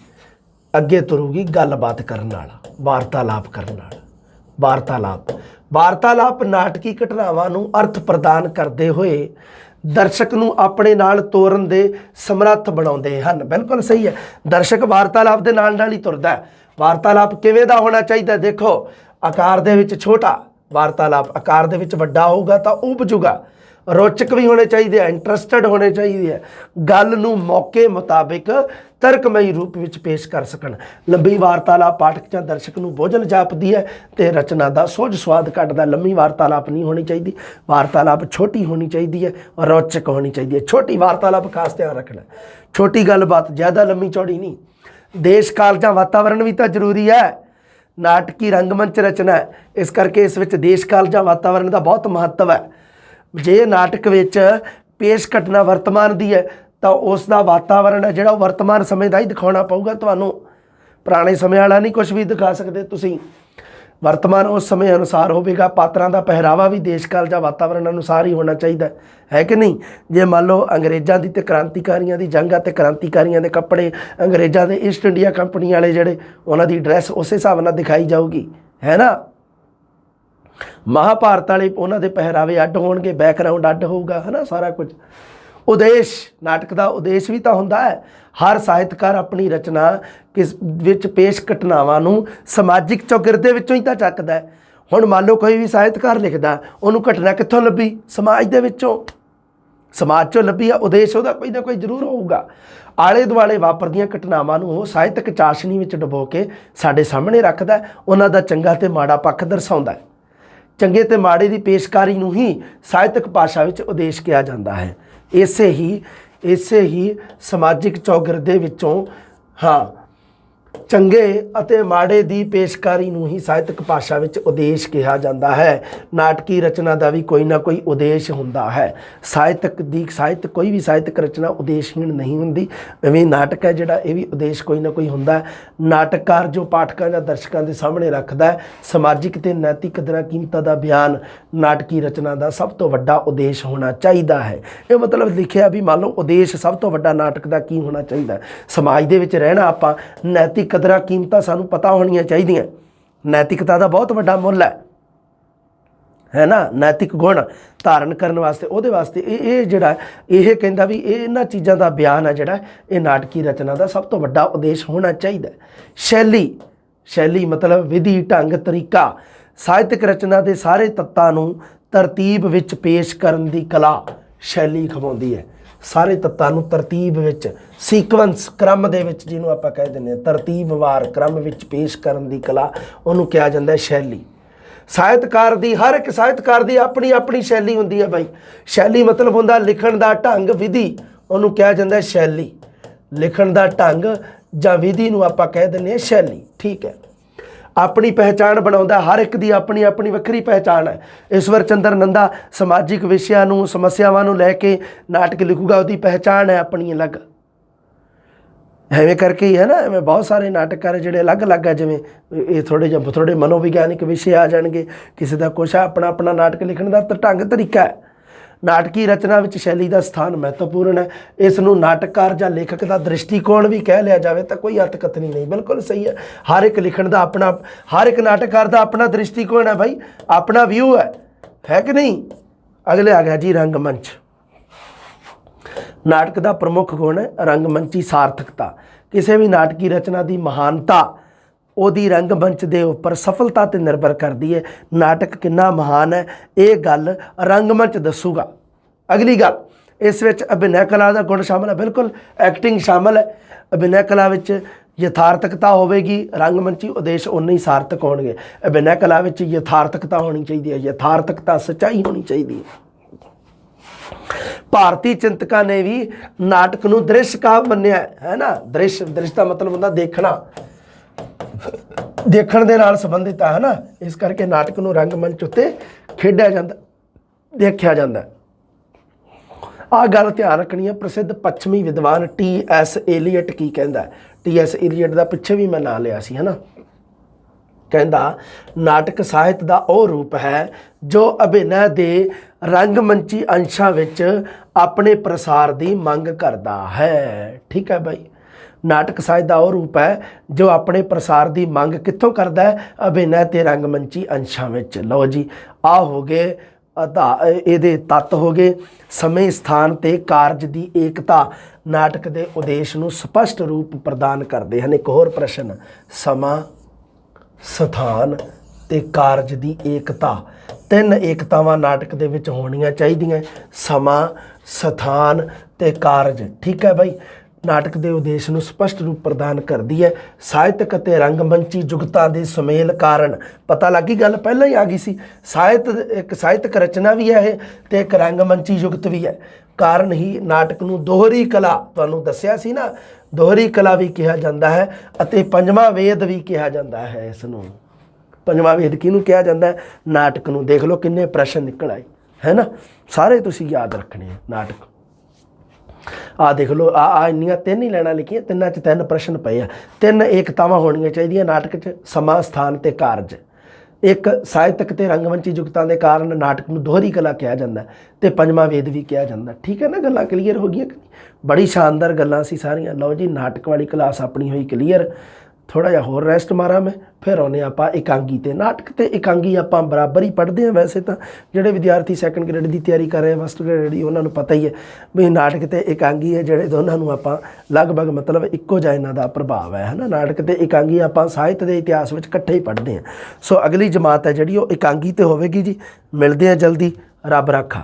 ਅੱਗੇ ਤੁਰੂਗੀ ਗੱਲਬਾਤ ਕਰਨ ਨਾਲ, ਵਾਰਤਾਲਾਪ ਕਰਨ ਨਾਲ। ਵਾਰਤਾਲਾਪ। ਵਾਰਤਾਲਾਪ ਨਾਟਕੀ ਘਟਨਾਵਾਂ ਨੂੰ ਅਰਥ ਪ੍ਰਦਾਨ ਕਰਦੇ ਹੋਏ ਦਰਸ਼ਕ ਨੂੰ ਆਪਣੇ ਨਾਲ ਤੋਰਨ ਦੇ ਸਮਰੱਥ ਬਣਾਉਂਦੇ ਹਨ। ਬਿਲਕੁਲ ਸਹੀ ਹੈ। ਦਰਸ਼ਕ ਵਾਰਤਾਲਾਪ ਦੇ ਨਾਲ ਨਾਲ ਹੀ ਤੁਰਦਾ ਹੈ। ਵਾਰਤਾਲਾਪ ਕਿਵੇਂ ਦਾ ਹੋਣਾ ਚਾਹੀਦਾ ਦੇਖੋ, ਆਕਾਰ ਦੇ ਵਿੱਚ ਛੋਟਾ, ਵਾਰਤਾਲਾਪ ਆਕਾਰ ਦੇ ਵਿੱਚ ਵੱਡਾ ਹੋਊਗਾ ਤਾਂ ਉਪਜੂਗਾ। ਰੋਚਕ ਵੀ ਹੋਣੇ ਚਾਹੀਦੇ ਆ ਇੰਟਰਸਟਡ ਹੋਣੇ ਚਾਹੀਦੇ ਆ। ਗੱਲ ਨੂੰ ਮੌਕੇ ਮੁਤਾਬਿਕ ਤਰਕਮਈ ਰੂਪ ਵਿੱਚ ਪੇਸ਼ ਕਰ ਸਕਣ। ਲੰਬੀ ਵਾਰਤਾਲਾਪ ਪਾਠਕ ਜਾਂ ਦਰਸ਼ਕ ਨੂੰ ਬੋਝਲ ਜਾਪਦੀ ਹੈ ਤੇ ਰਚਨਾ ਦਾ ਸੋਝ ਸਵਾਦ ਕੱਢਦਾ। ਲੰਮੀ ਵਾਰਤਾਲਾਪ ਨਹੀਂ ਹੋਣੀ ਚਾਹੀਦੀ। ਵਾਰਤਾਲਾਪ ਛੋਟੀ ਹੋਣੀ ਚਾਹੀਦੀ ਹੈ ਔਰ ਰੋਚਕ ਹੋਣੀ ਚਾਹੀਦੀ ਹੈ। ਛੋਟੀ ਵਾਰਤਾਲਾਪ ਖਾਸ ਧਿਆਨ ਰੱਖਣਾ। ਛੋਟੀ ਗੱਲਬਾਤ ਜ਼ਿਆਦਾ ਲੰਮੀ ਚੌੜੀ ਨਹੀਂ। ਦੇਸ਼, ਕਾਲ ਜਾਂ ਵਾਤਾਵਰਣ ਵੀ ਤਾਂ ਜ਼ਰੂਰੀ ਹੈ। ਨਾਟਕੀ ਰੰਗਮੰਚ ਰਚਨਾ ਹੈ। ਇਸ ਕਰਕੇ ਇਸ ਵਿੱਚ ਦੇਸ਼, ਕਾਲ ਜਾਂ ਵਾਤਾਵਰਣ ਦਾ ਬਹੁਤ ਮਹੱਤਵ ਹੈ। ਜੇ ਨਾਟਕ ਵਿੱਚ ਪੇਸ਼ ਘਟਨਾ ਵਰਤਮਾਨ ਦੀ ਹੈ, ਤਾਂ ਉਸ ਦਾ ਵਾਤਾਵਰਣ ਹੈ, ਜਿਹੜਾ ਉਹ ਵਰਤਮਾਨ ਸਮੇਂ ਦਾ ਹੀ ਦਿਖਾਉਣਾ ਪਊਗਾ। ਤੁਹਾਨੂੰ ਪੁਰਾਣੇ ਸਮੇਂ ਵਾਲਾ ਨਹੀਂ ਕੁਝ ਵੀ ਦਿਖਾ ਸਕਦੇ ਤੁਸੀਂ। ਵਰਤਮਾਨ ਉਸ ਸਮੇਂ ਅਨੁਸਾਰ ਹੋਵੇਗਾ। ਪਾਤਰਾਂ ਦਾ ਪਹਿਰਾਵਾ ਵੀ ਦੇਸ਼ ਕਾਲ ਜਾਂ ਵਾਤਾਵਰਣ ਅਨੁਸਾਰ ਹੀ ਹੋਣਾ ਚਾਹੀਦਾ ਹੈ। ਕਿ ਨਹੀਂ? ਜੇ ਮੰਨ ਲਓ ਅੰਗਰੇਜ਼ਾਂ ਦੀ ਤੇ ਕ੍ਰਾਂਤੀਕਾਰੀਆਂ ਦੀ ਜੰਗ ਆ ਤੇ ਕ੍ਰਾਂਤੀਕਾਰੀਆਂ ਦੇ ਕੱਪੜੇ ਅੰਗਰੇਜ਼ਾਂ ਦੇ ਈਸਟ ਇੰਡੀਆ ਕੰਪਨੀ ਵਾਲੇ ਜਿਹੜੇ ਉਹਨਾਂ ਦੀ ਡਰੈਸ ਉਸੇ ਹਿਸਾਬ ਨਾਲ ਦਿਖਾਈ ਜਾਊਗੀ। ਹੈ ਨਾ? ਮਹਾਭਾਰਤ ਵਾਲੇ ਉਹਨਾਂ ਦੇ ਪਹਿਰਾਵੇ ਅੱਡ ਹੋਣਗੇ ਬੈਕਗ੍ਰਾਉਂਡ ਅੱਡ ਹੋਊਗਾ, ਹੈ ਨਾ ਸਾਰਾ ਕੁਝ। ਉਦੇਸ਼, ਨਾਟਕ ਦਾ ਉਦੇਸ਼ ਵੀ ਤਾਂ ਹੁੰਦਾ ਹੈ। ਹਰ ਸਾਹਿਤਕਾਰ ਆਪਣੀ ਰਚਨਾ ਕਿਸ ਵਿੱਚ ਪੇਸ਼ ਘਟਨਾਵਾਂ ਨੂੰ ਸਮਾਜਿਕ ਚੌਗਿਰਦੇ ਵਿੱਚੋਂ ਹੀ ਤਾਂ ਚੱਕਦਾ ਹੈ। ਹੁਣ ਮੰਨ ਲਓ ਕੋਈ ਵੀ ਸਾਹਿਤਕਾਰ ਲਿਖਦਾ, ਉਹਨੂੰ ਘਟਨਾ ਕਿੱਥੋਂ ਲੱਭੀ? ਸਮਾਜ ਦੇ ਵਿੱਚੋਂ। ਸਮਾਜ ਚੋਂ ਲੱਭੀ ਆ, ਉਦੇਸ਼ ਉਹਦਾ ਕੋਈ ਨਾ ਕੋਈ ਜ਼ਰੂਰ ਹੋਊਗਾ। ਆਲੇ ਦੁਆਲੇ ਵਾਪਰਦੀਆਂ ਘਟਨਾਵਾਂ ਨੂੰ ਉਹ ਸਾਹਿਤਕ ਚਾਸ਼ਨੀ ਵਿੱਚ ਡੁਬੋ ਕੇ ਸਾਡੇ ਸਾਹਮਣੇ ਰੱਖਦਾ ਉਹਨਾਂ ਦਾ ਚੰਗਾ ਤੇ ਮਾੜਾ ਪੱਖ ਦਰਸਾਉਂਦਾ ਹੈ। ਚੰਗੇ ਤੇ ਮਾੜੇ ਦੀ ਪੇਸ਼ਕਾਰੀ ਨੂੰ ਹੀ ਸਾਹਿਤਕ ਭਾਸ਼ਾ ਵਿੱਚ ਉਦੇਸ਼ ਕਿਹਾ ਜਾਂਦਾ ਹੈ। ਇਸੇ ਹੀ ਇਸੇ ਹੀ ਸਮਾਜਿਕ ਚੌਗਿਰਦੇ ਵਿੱਚੋਂ ਹਾਂ ਚੰਗੇ ਅਤੇ ਮਾੜੇ ਦੀ ਪੇਸ਼ਕਾਰੀ ਨੂੰ ਹੀ ਸਾਹਿਤਕ ਭਾਸ਼ਾ ਵਿੱਚ ਉਦੇਸ਼ ਕਿਹਾ ਜਾਂਦਾ ਹੈ। ਨਾਟਕੀ ਰਚਨਾ ਦਾ ਵੀ ਕੋਈ ਨਾ ਕੋਈ ਉਦੇਸ਼ ਹੁੰਦਾ ਹੈ। ਸਾਹਿਤਕ ਦੀ ਸਾਹਿਤ, ਕੋਈ ਵੀ ਸਾਹਿਤਕ ਰਚਨਾ ਉਦੇਸ਼ਹੀਣ ਨਹੀਂ ਹੁੰਦੀ। ਐਵੇਂ ਨਾਟਕ ਹੈ ਜਿਹੜਾ ਇਹ ਵੀ ਉਦੇਸ਼ ਕੋਈ ਨਾ ਕੋਈ ਹੁੰਦਾ ਹੈ। ਨਾਟਕਕਾਰ ਜੋ ਪਾਠਕਾਂ ਜਾਂ ਦਰਸ਼ਕਾਂ ਦੇ ਸਾਹਮਣੇ ਰੱਖਦਾ ਹੈ, ਸਮਾਜਿਕ ਤੇ ਨੈਤਿਕ ਕਦਰਾਂ ਕੀਮਤਾਂ ਦਾ ਬਿਆਨ ਨਾਟਕੀ ਰਚਨਾ ਦਾ ਸਭ ਤੋਂ ਵੱਡਾ ਉਦੇਸ਼ ਹੋਣਾ ਚਾਹੀਦਾ ਹੈ। ਇਹ ਮਤਲਬ ਲਿਖਿਆ ਵੀ ਮੰਨ ਲਓ ਉਦੇਸ਼ ਸਭ ਤੋਂ ਵੱਡਾ ਨਾਟਕ ਦਾ ਕੀ ਹੋਣਾ ਚਾਹੀਦਾ ਸਮਾਜ ਦੇ ਵਿੱਚ ਰਹਿਣਾ ਆਪਾਂ, ਨੈਤਿਕ ਕਦਰਾਂ ਕੀਮਤਾਂ ਸਾਨੂੰ ਪਤਾ ਹੋਣੀਆਂ ਚਾਹੀਦੀਆਂ। ਨੈਤਿਕਤਾ ਦਾ ਬਹੁਤ ਵੱਡਾ ਮੁੱਲ ਹੈ। ਹੈ ਨਾ? ਨੈਤਿਕ ਗੁਣ ਧਾਰਨ ਕਰਨ ਵਾਸਤੇ, ਉਹਦੇ ਵਾਸਤੇ ਇਹ ਇਹ ਜਿਹੜਾ ਇਹ ਕਹਿੰਦਾ ਵੀ ਇਹ ਇਹਨਾਂ ਚੀਜ਼ਾਂ ਦਾ ਬਿਆਨ ਹੈ ਜਿਹੜਾ, ਇਹ ਨਾਟਕੀ ਰਚਨਾ ਦਾ ਸਭ ਤੋਂ ਵੱਡਾ ਉਦੇਸ਼ ਹੋਣਾ ਚਾਹੀਦਾ ਸ਼ੈਲੀ ਸ਼ੈਲੀ ਮਤਲਬ ਵਿਧੀ, ਢੰਗ, ਤਰੀਕਾ, ਸਾਹਿਤਕ ਰਚਨਾ ਦੇ ਸਾਰੇ ਤੱਤਾਂ ਨੂੰ ਤਰਤੀਬ ਵਿੱਚ ਪੇਸ਼ ਕਰਨ ਦੀ ਕਲਾ ਸ਼ੈਲੀ ਖਵਾਉਂਦੀ ਹੈ। ਸਾਰੇ ਤੱਤਾਂ ਨੂੰ ਤਰਤੀਬ ਵਿੱਚ ਸੀਕੁਐਂਸ ਕ੍ਰਮ ਦੇ ਵਿੱਚ ਜਿਹਨੂੰ ਆਪਾਂ ਕਹਿ ਦਿੰਦੇ ਹਾਂ ਤਰਤੀਬਵਾਰ ਕ੍ਰਮ ਵਿੱਚ ਪੇਸ਼ ਕਰਨ ਦੀ ਕਲਾ, ਉਹਨੂੰ ਕਿਹਾ ਜਾਂਦਾ ਹੈ ਸ਼ੈਲੀ। ਸਾਹਿਤਕਾਰ ਦੀ, ਹਰ ਇੱਕ ਸਾਹਿਤਕਾਰ ਦੀ ਆਪਣੀ ਆਪਣੀ ਸ਼ੈਲੀ ਹੁੰਦੀ ਹੈ ਬਾਈ। ਸ਼ੈਲੀ ਮਤਲਬ ਹੁੰਦਾ ਲਿਖਣ ਦਾ ਢੰਗ, ਵਿਧੀ, ਉਹਨੂੰ ਕਿਹਾ ਜਾਂਦਾ ਹੈ ਸ਼ੈਲੀ। ਲਿਖਣ ਦਾ ਢੰਗ ਜਾਂ ਵਿਧੀ ਨੂੰ ਆਪਾਂ ਕਹਿ ਦਿੰਦੇ ਹਾਂ ਸ਼ੈਲੀ, ਠੀਕ ਹੈ। ਆਪਣੀ ਪਹਿਚਾਣ ਬਣਾਉਂਦਾ, ਹਰ ਇੱਕ ਦੀ ਆਪਣੀ ਆਪਣੀ ਵੱਖਰੀ ਪਹਿਚਾਣ ਹੈ। ਈਸ਼ਵਰ ਚੰਦਰ ਨੰਦਾ ਸਮਾਜਿਕ ਵਿਸ਼ਿਆਂ ਨੂੰ, ਸਮੱਸਿਆਵਾਂ ਨੂੰ ਲੈ ਕੇ ਨਾਟਕ ਲਿਖੂਗਾ, ਉਹਦੀ ਪਹਿਚਾਣ ਹੈ ਆਪਣੀ ਅਲੱਗ। ਐਵੇਂ ਕਰਕੇ ਹੀ ਹੈ ਨਾ, ਐਵੇਂ ਬਹੁਤ ਸਾਰੇ ਨਾਟਕਕਾਰ ਜਿਹੜੇ ਅਲੱਗ-ਅਲੱਗ ਆ ਜਿਵੇਂ ਇਹ ਥੋੜੇ ਜਿਹਾ ਥੋੜੇ ਮਨੋਵਿਗਿਆਨਿਕ ਵਿਸ਼ੇ ਆ ਜਾਣਗੇ। ਕਿਸੇ ਦਾ ਕੁਛ ਆਪਣਾ ਆਪਣਾ ਨਾਟਕ ਲਿਖਣ ਦਾ ਤ- ਢੰਗ ਤਰੀਕਾ ਹੈ। ਨਾਟਕੀ ਰਚਨਾ ਵਿੱਚ ਸ਼ੈਲੀ ਦਾ ਸਥਾਨ ਮਹੱਤਵਪੂਰਨ ਹੈ। ਇਸ ਨੂੰ ਨਾਟਕਕਾਰ ਜਾਂ ਲੇਖਕ ਦਾ ਦ੍ਰਿਸ਼ਟੀਕੋਣ ਵੀ ਕਹਿ ਲਿਆ ਜਾਵੇ ਤਾਂ ਕੋਈ ਅਤਕਥਨੀ ਨਹੀਂ। ਬਿਲਕੁਲ ਸਹੀ ਹੈ। ਹਰ ਇੱਕ ਲਿਖਣ ਦਾ ਆਪਣਾ, ਹਰ ਇੱਕ ਨਾਟਕਕਾਰ ਦਾ ਆਪਣਾ ਦ੍ਰਿਸ਼ਟੀਕੋਣ ਹੈ ਭਾਈ ਆਪਣਾ ਵਿਊ ਹੈ। ਹੈ ਕਿ ਨਹੀਂ? ਅਗਲੇ ਆ ਗਿਆ ਜੀ ਰੰਗਮੰਚ। ਨਾਟਕ ਦਾ ਪ੍ਰਮੁੱਖ ਗੁਣ ਹੈ ਰੰਗਮੰਚੀ ਸਾਰਥਕਤਾ। ਕਿਸੇ ਵੀ ਨਾਟਕੀ ਰਚਨਾ ਦੀ ਮਹਾਨਤਾ ਉਹਦੀ ਰੰਗ ਮੰਚ ਦੇ ਉੱਪਰ ਸਫਲਤਾ ਤੇ ਨਿਰਭਰ ਕਰਦੀ ਹੈ ਨਾਟਕ ਕਿੰਨਾ ਮਹਾਨ ਹੈ, ਇਹ ਗੱਲ ਰੰਗ ਮੰਚ ਦੱਸੂਗਾ। ਅਗਲੀ ਗੱਲ, ਇਸ ਵਿੱਚ ਅਭਿਨੈ ਕਲਾ ਦਾ ਗੁਣ ਸ਼ਾਮਲ ਹੈ। ਬਿਲਕੁਲ ਐਕਟਿੰਗ ਸ਼ਾਮਲ ਹੈ। ਅਭਿਨੈ ਕਲਾ ਵਿੱਚ ਯਥਾਰਥਕਤਾ ਹੋਵੇਗੀ ਰੰਗਮੰਚੀ ਉਦੇਸ਼ ਉਨੇ ਹੀ ਸਾਰਥਕ ਹੋਣਗੇ। ਅਭਿਨੈ ਕਲਾ ਵਿੱਚ ਯਥਾਰਥਕਤਾ ਹੋਣੀ ਚਾਹੀਦੀ ਹੈ, ਯਥਾਰਥਕਤਾ ਸੱਚਾਈ ਹੋਣੀ ਚਾਹੀਦੀ ਹੈ। ਭਾਰਤੀ ਚਿੰਤਕਾਂ ਨੇ ਵੀ ਨਾਟਕ ਨੂੰ ਦ੍ਰਿਸ਼ ਕਾਵ ਮੰਨਿਆ ਹੈ ਨਾ? ਦ੍ਰਿਸ਼ ਦ੍ਰਿਸ਼ ਦਾ ਮਤਲਬ ਹੁੰਦਾ ਦੇਖਣਾ। ਦੇਖਣ ਦੇ ਨਾਲ ਸੰਬੰਧਿਤ ਹੈ ਨਾ ਇਸ ਕਰਕੇ ਨਾਟਕ ਨੂੰ ਰੰਗਮੰਚ ਉੱਤੇ ਖੇਡਿਆ ਜਾਂਦਾ, ਦੇਖਿਆ ਜਾਂਦਾ। ਆ ਗੱਲ ਧਿਆਨ ਰੱਖਣੀ ਹੈ ਪ੍ਰਸਿੱਧ ਪੱਛਮੀ ਵਿਦਵਾਨ ਟੀ ਐਸ ਏਲੀਅਟ ਕੀ ਕਹਿੰਦਾ? ਟੀ ਐਸ ਏਲੀਅਟ ਦਾ ਪਿੱਛੇ ਵੀ ਮੈਂ ਨਾਂ ਲਿਆ ਸੀ ਹੈ ਨਾ ਕਹਿੰਦਾ, ਨਾਟਕ ਸਾਹਿਤ ਦਾ ਉਹ ਰੂਪ ਹੈ ਜੋ ਅਭਿਨੈ ਦੇ ਰੰਗਮੰਚੀ ਅੰਸ਼ਾਂ ਵਿੱਚ ਆਪਣੇ ਪ੍ਰਸਾਰ ਦੀ ਮੰਗ ਕਰਦਾ ਹੈ। ਠੀਕ ਹੈ ਭਾਈ ਨਾਟਕ ਸਾਹਿਤ ਦਾ ਉਹ ਰੂਪ ਹੈ, ਜੋ ਆਪਣੇ ਪ੍ਰਸਾਰ ਦੀ ਮੰਗ ਕਿੱਥੋਂ ਕਰਦਾ ਹੈ? ਅਭਿਨੈ ਤੇ ਰੰਗਮੰਚੀ ਅੰਸ਼ਾਂ ਵਿੱਚ। ਲਓ ਜੀ, ਆ ਹੋ ਗਏ, ਅਧਾ, ਇਹਦੇ ਤੱਤ ਹੋ ਗਏ। ਸਮੇਂ, ਸਥਾਨ ਤੇ ਕਾਰਜ ਦੀ ਏਕਤਾ ਨਾਟਕ ਦੇ ਉਦੇਸ਼ ਨੂੰ ਸਪਸ਼ਟ ਰੂਪ ਪ੍ਰਦਾਨ ਕਰਦੇ ਹਨ। ਇੱਕ ਹੋਰ ਪ੍ਰਸ਼ਨ, ਸਮਾਂ, ਸਥਾਨ ਤੇ ਕਾਰਜ ਦੀ ਏਕਤਾ। ਤਿੰਨ ਏਕਤਾਵਾਂ ਨਾਟਕ ਦੇ ਵਿੱਚ ਹੋਣੀਆਂ ਚਾਹੀਦੀਆਂ ਸਮਾਂ, ਸਥਾਨ ਤੇ ਕਾਰਜ। ਠੀਕ ਹੈ ਭਾਈ ਨਾਟਕ ਦੇ ਉਦੇਸ਼ ਨੂੰ ਸਪਸ਼ਟ ਰੂਪ ਪ੍ਰਦਾਨ ਕਰਦੀ ਹੈ। ਸਾਹਿਤਕ ਅਤੇ ਰੰਗਮੰਚੀ ਜੁਗਤਾਂ ਦੇ ਸੁਮੇਲ ਕਾਰਨ ਪਤਾ ਲੱਗੀ ਗੱਲ ਪਹਿਲਾਂ ਹੀ ਆ ਗਈ ਸੀ। ਸਾਹਿਤ, ਇੱਕ ਸਾਹਿਤਕ ਰਚਨਾ ਵੀ ਹੈ ਇਹ ਤੇ ਇੱਕ ਰੰਗਮੰਚੀ ਜੁਗਤ ਵੀ ਹੈ। ਕਾਰਨ ਹੀ ਨਾਟਕ ਨੂੰ ਦੋਹਰੀ ਕਲਾ, ਤੁਹਾਨੂੰ ਦੱਸਿਆ ਸੀ ਨਾ, ਦੋਹਰੀ ਕਲਾ ਵੀ ਕਿਹਾ ਜਾਂਦਾ ਹੈ ਅਤੇ ਪੰਜਵਾਂ ਵੇਦ ਵੀ ਕਿਹਾ ਜਾਂਦਾ ਹੈ ਇਸ ਨੂੰ। ਪੰਜਵਾਂ ਵੇਦ ਕਿਹਨੂੰ ਕਿਹਾ ਜਾਂਦਾ ਹੈ? ਨਾਟਕ ਨੂੰ ਦੇਖ ਲਓ, ਕਿੰਨੇ ਪ੍ਰਸ਼ਨ ਨਿਕਲ ਆਏ, ਹੈ ਨਾ? ਸਾਰੇ ਤੁਸੀਂ ਯਾਦ ਰੱਖਣੇ ਆ ਨਾਟਕ। ਆ ਦੇਖ ਲਓ ਆ ਆ ਇੰਨੀਆਂ ਤਿੰਨ ਹੀ ਲੈਣਾ ਲਿਖੀਆਂ, ਤਿੰਨਾਂ 'ਚ ਤਿੰਨ ਪ੍ਰਸ਼ਨ ਪਏ ਆ। ਤਿੰਨ ਏਕਤਾਵਾਂ ਹੋਣੀਆਂ ਚਾਹੀਦੀਆਂ ਨਾਟਕ 'ਚ, ਸਮਾਂ, ਸਥਾਨ ਤੇ ਕਾਰਜ। ਇੱਕ ਸਾਹਿਤਕ ਤੇ ਰੰਗਮੰਚੀ ਜੁਗਤਾਂ ਦੇ ਕਾਰਨ ਨਾਟਕ ਨੂੰ ਦੋਹਰੀ ਕਲਾ ਕਿਹਾ ਜਾਂਦਾ ਹੈ ਤੇ ਪੰਜਵਾਂ ਵੇਦ ਵੀ ਕਿਹਾ ਜਾਂਦਾ ਠੀਕ ਹੈ ਨਾ ਗੱਲਾਂ ਕਲੀਅਰ ਹੋ ਗਈਆਂ ਬੜੀ ਸ਼ਾਨਦਾਰ ਗੱਲਾਂ ਸੀ ਸਾਰੀਆਂ। ਲਓ ਜੀ, ਨਾਟਕ ਵਾਲੀ ਕਲਾਸ ਆਪਣੀ ਹੋਈ ਕਲੀਅਰ ਥੋੜਾ ਜਿਹਾ ਹੋਰ ਰੈਸਟ ਮਾਰਾਂ ਮੈਂ, ਫਿਰ ਆਉਂਦੇ ਆਪਾਂ ਇਕਾਂਗੀ ਤੇ ਨਾਟਕ ਤੇ ਇਕਾਂਗੀ ਆਪਾਂ ਬਰਾਬਰ ਹੀ ਪੜ੍ਹਦੇ ਆ ਵੈਸੇ ਤਾਂ। ਜਿਹੜੇ ਵਿਦਿਆਰਥੀ ਸੈਕੰਡ ਗ੍ਰੇਡ ਦੀ ਤਿਆਰੀ ਕਰ ਰਹੇ ਆ ਫਸਟ ਗ੍ਰੇਡ ਦੀ, ਉਹਨਾਂ ਨੂੰ ਪਤਾ ਹੀ ਹੈ ਵੀ ਨਾਟਕ ਤੇ ਇਕਾਂਗੀ ਹੈ, ਜਿਹੜੇ ਦੋਨਾਂ ਨੂੰ ਆਪਾਂ ਲਗਭਗ ਮਤਲਬ ਇੱਕੋ ਜਿਹਾ ਇਹਨਾਂ ਦਾ ਪ੍ਰਭਾਵ ਹੈ, ਹਨਾ? ਨਾਟਕ ਤੇ ਇਕਾਂਗੀ ਆਪਾਂ ਸਾਹਿਤ ਦੇ ਇਤਿਹਾਸ ਵਿੱਚ ਇਕੱਠੇ ਹੀ ਪੜ੍ਹਦੇ ਆ ਸੋ ਅਗਲੀ ਜਮਾਤ ਹੈ ਜਿਹੜੀ, ਉਹ ਇਕਾਂਗੀ ਤੇ ਹੋਵੇਗੀ ਜੀ। ਮਿਲਦੇ ਆ ਜਲਦੀ। ਰੱਬ ਰਾਖਾ।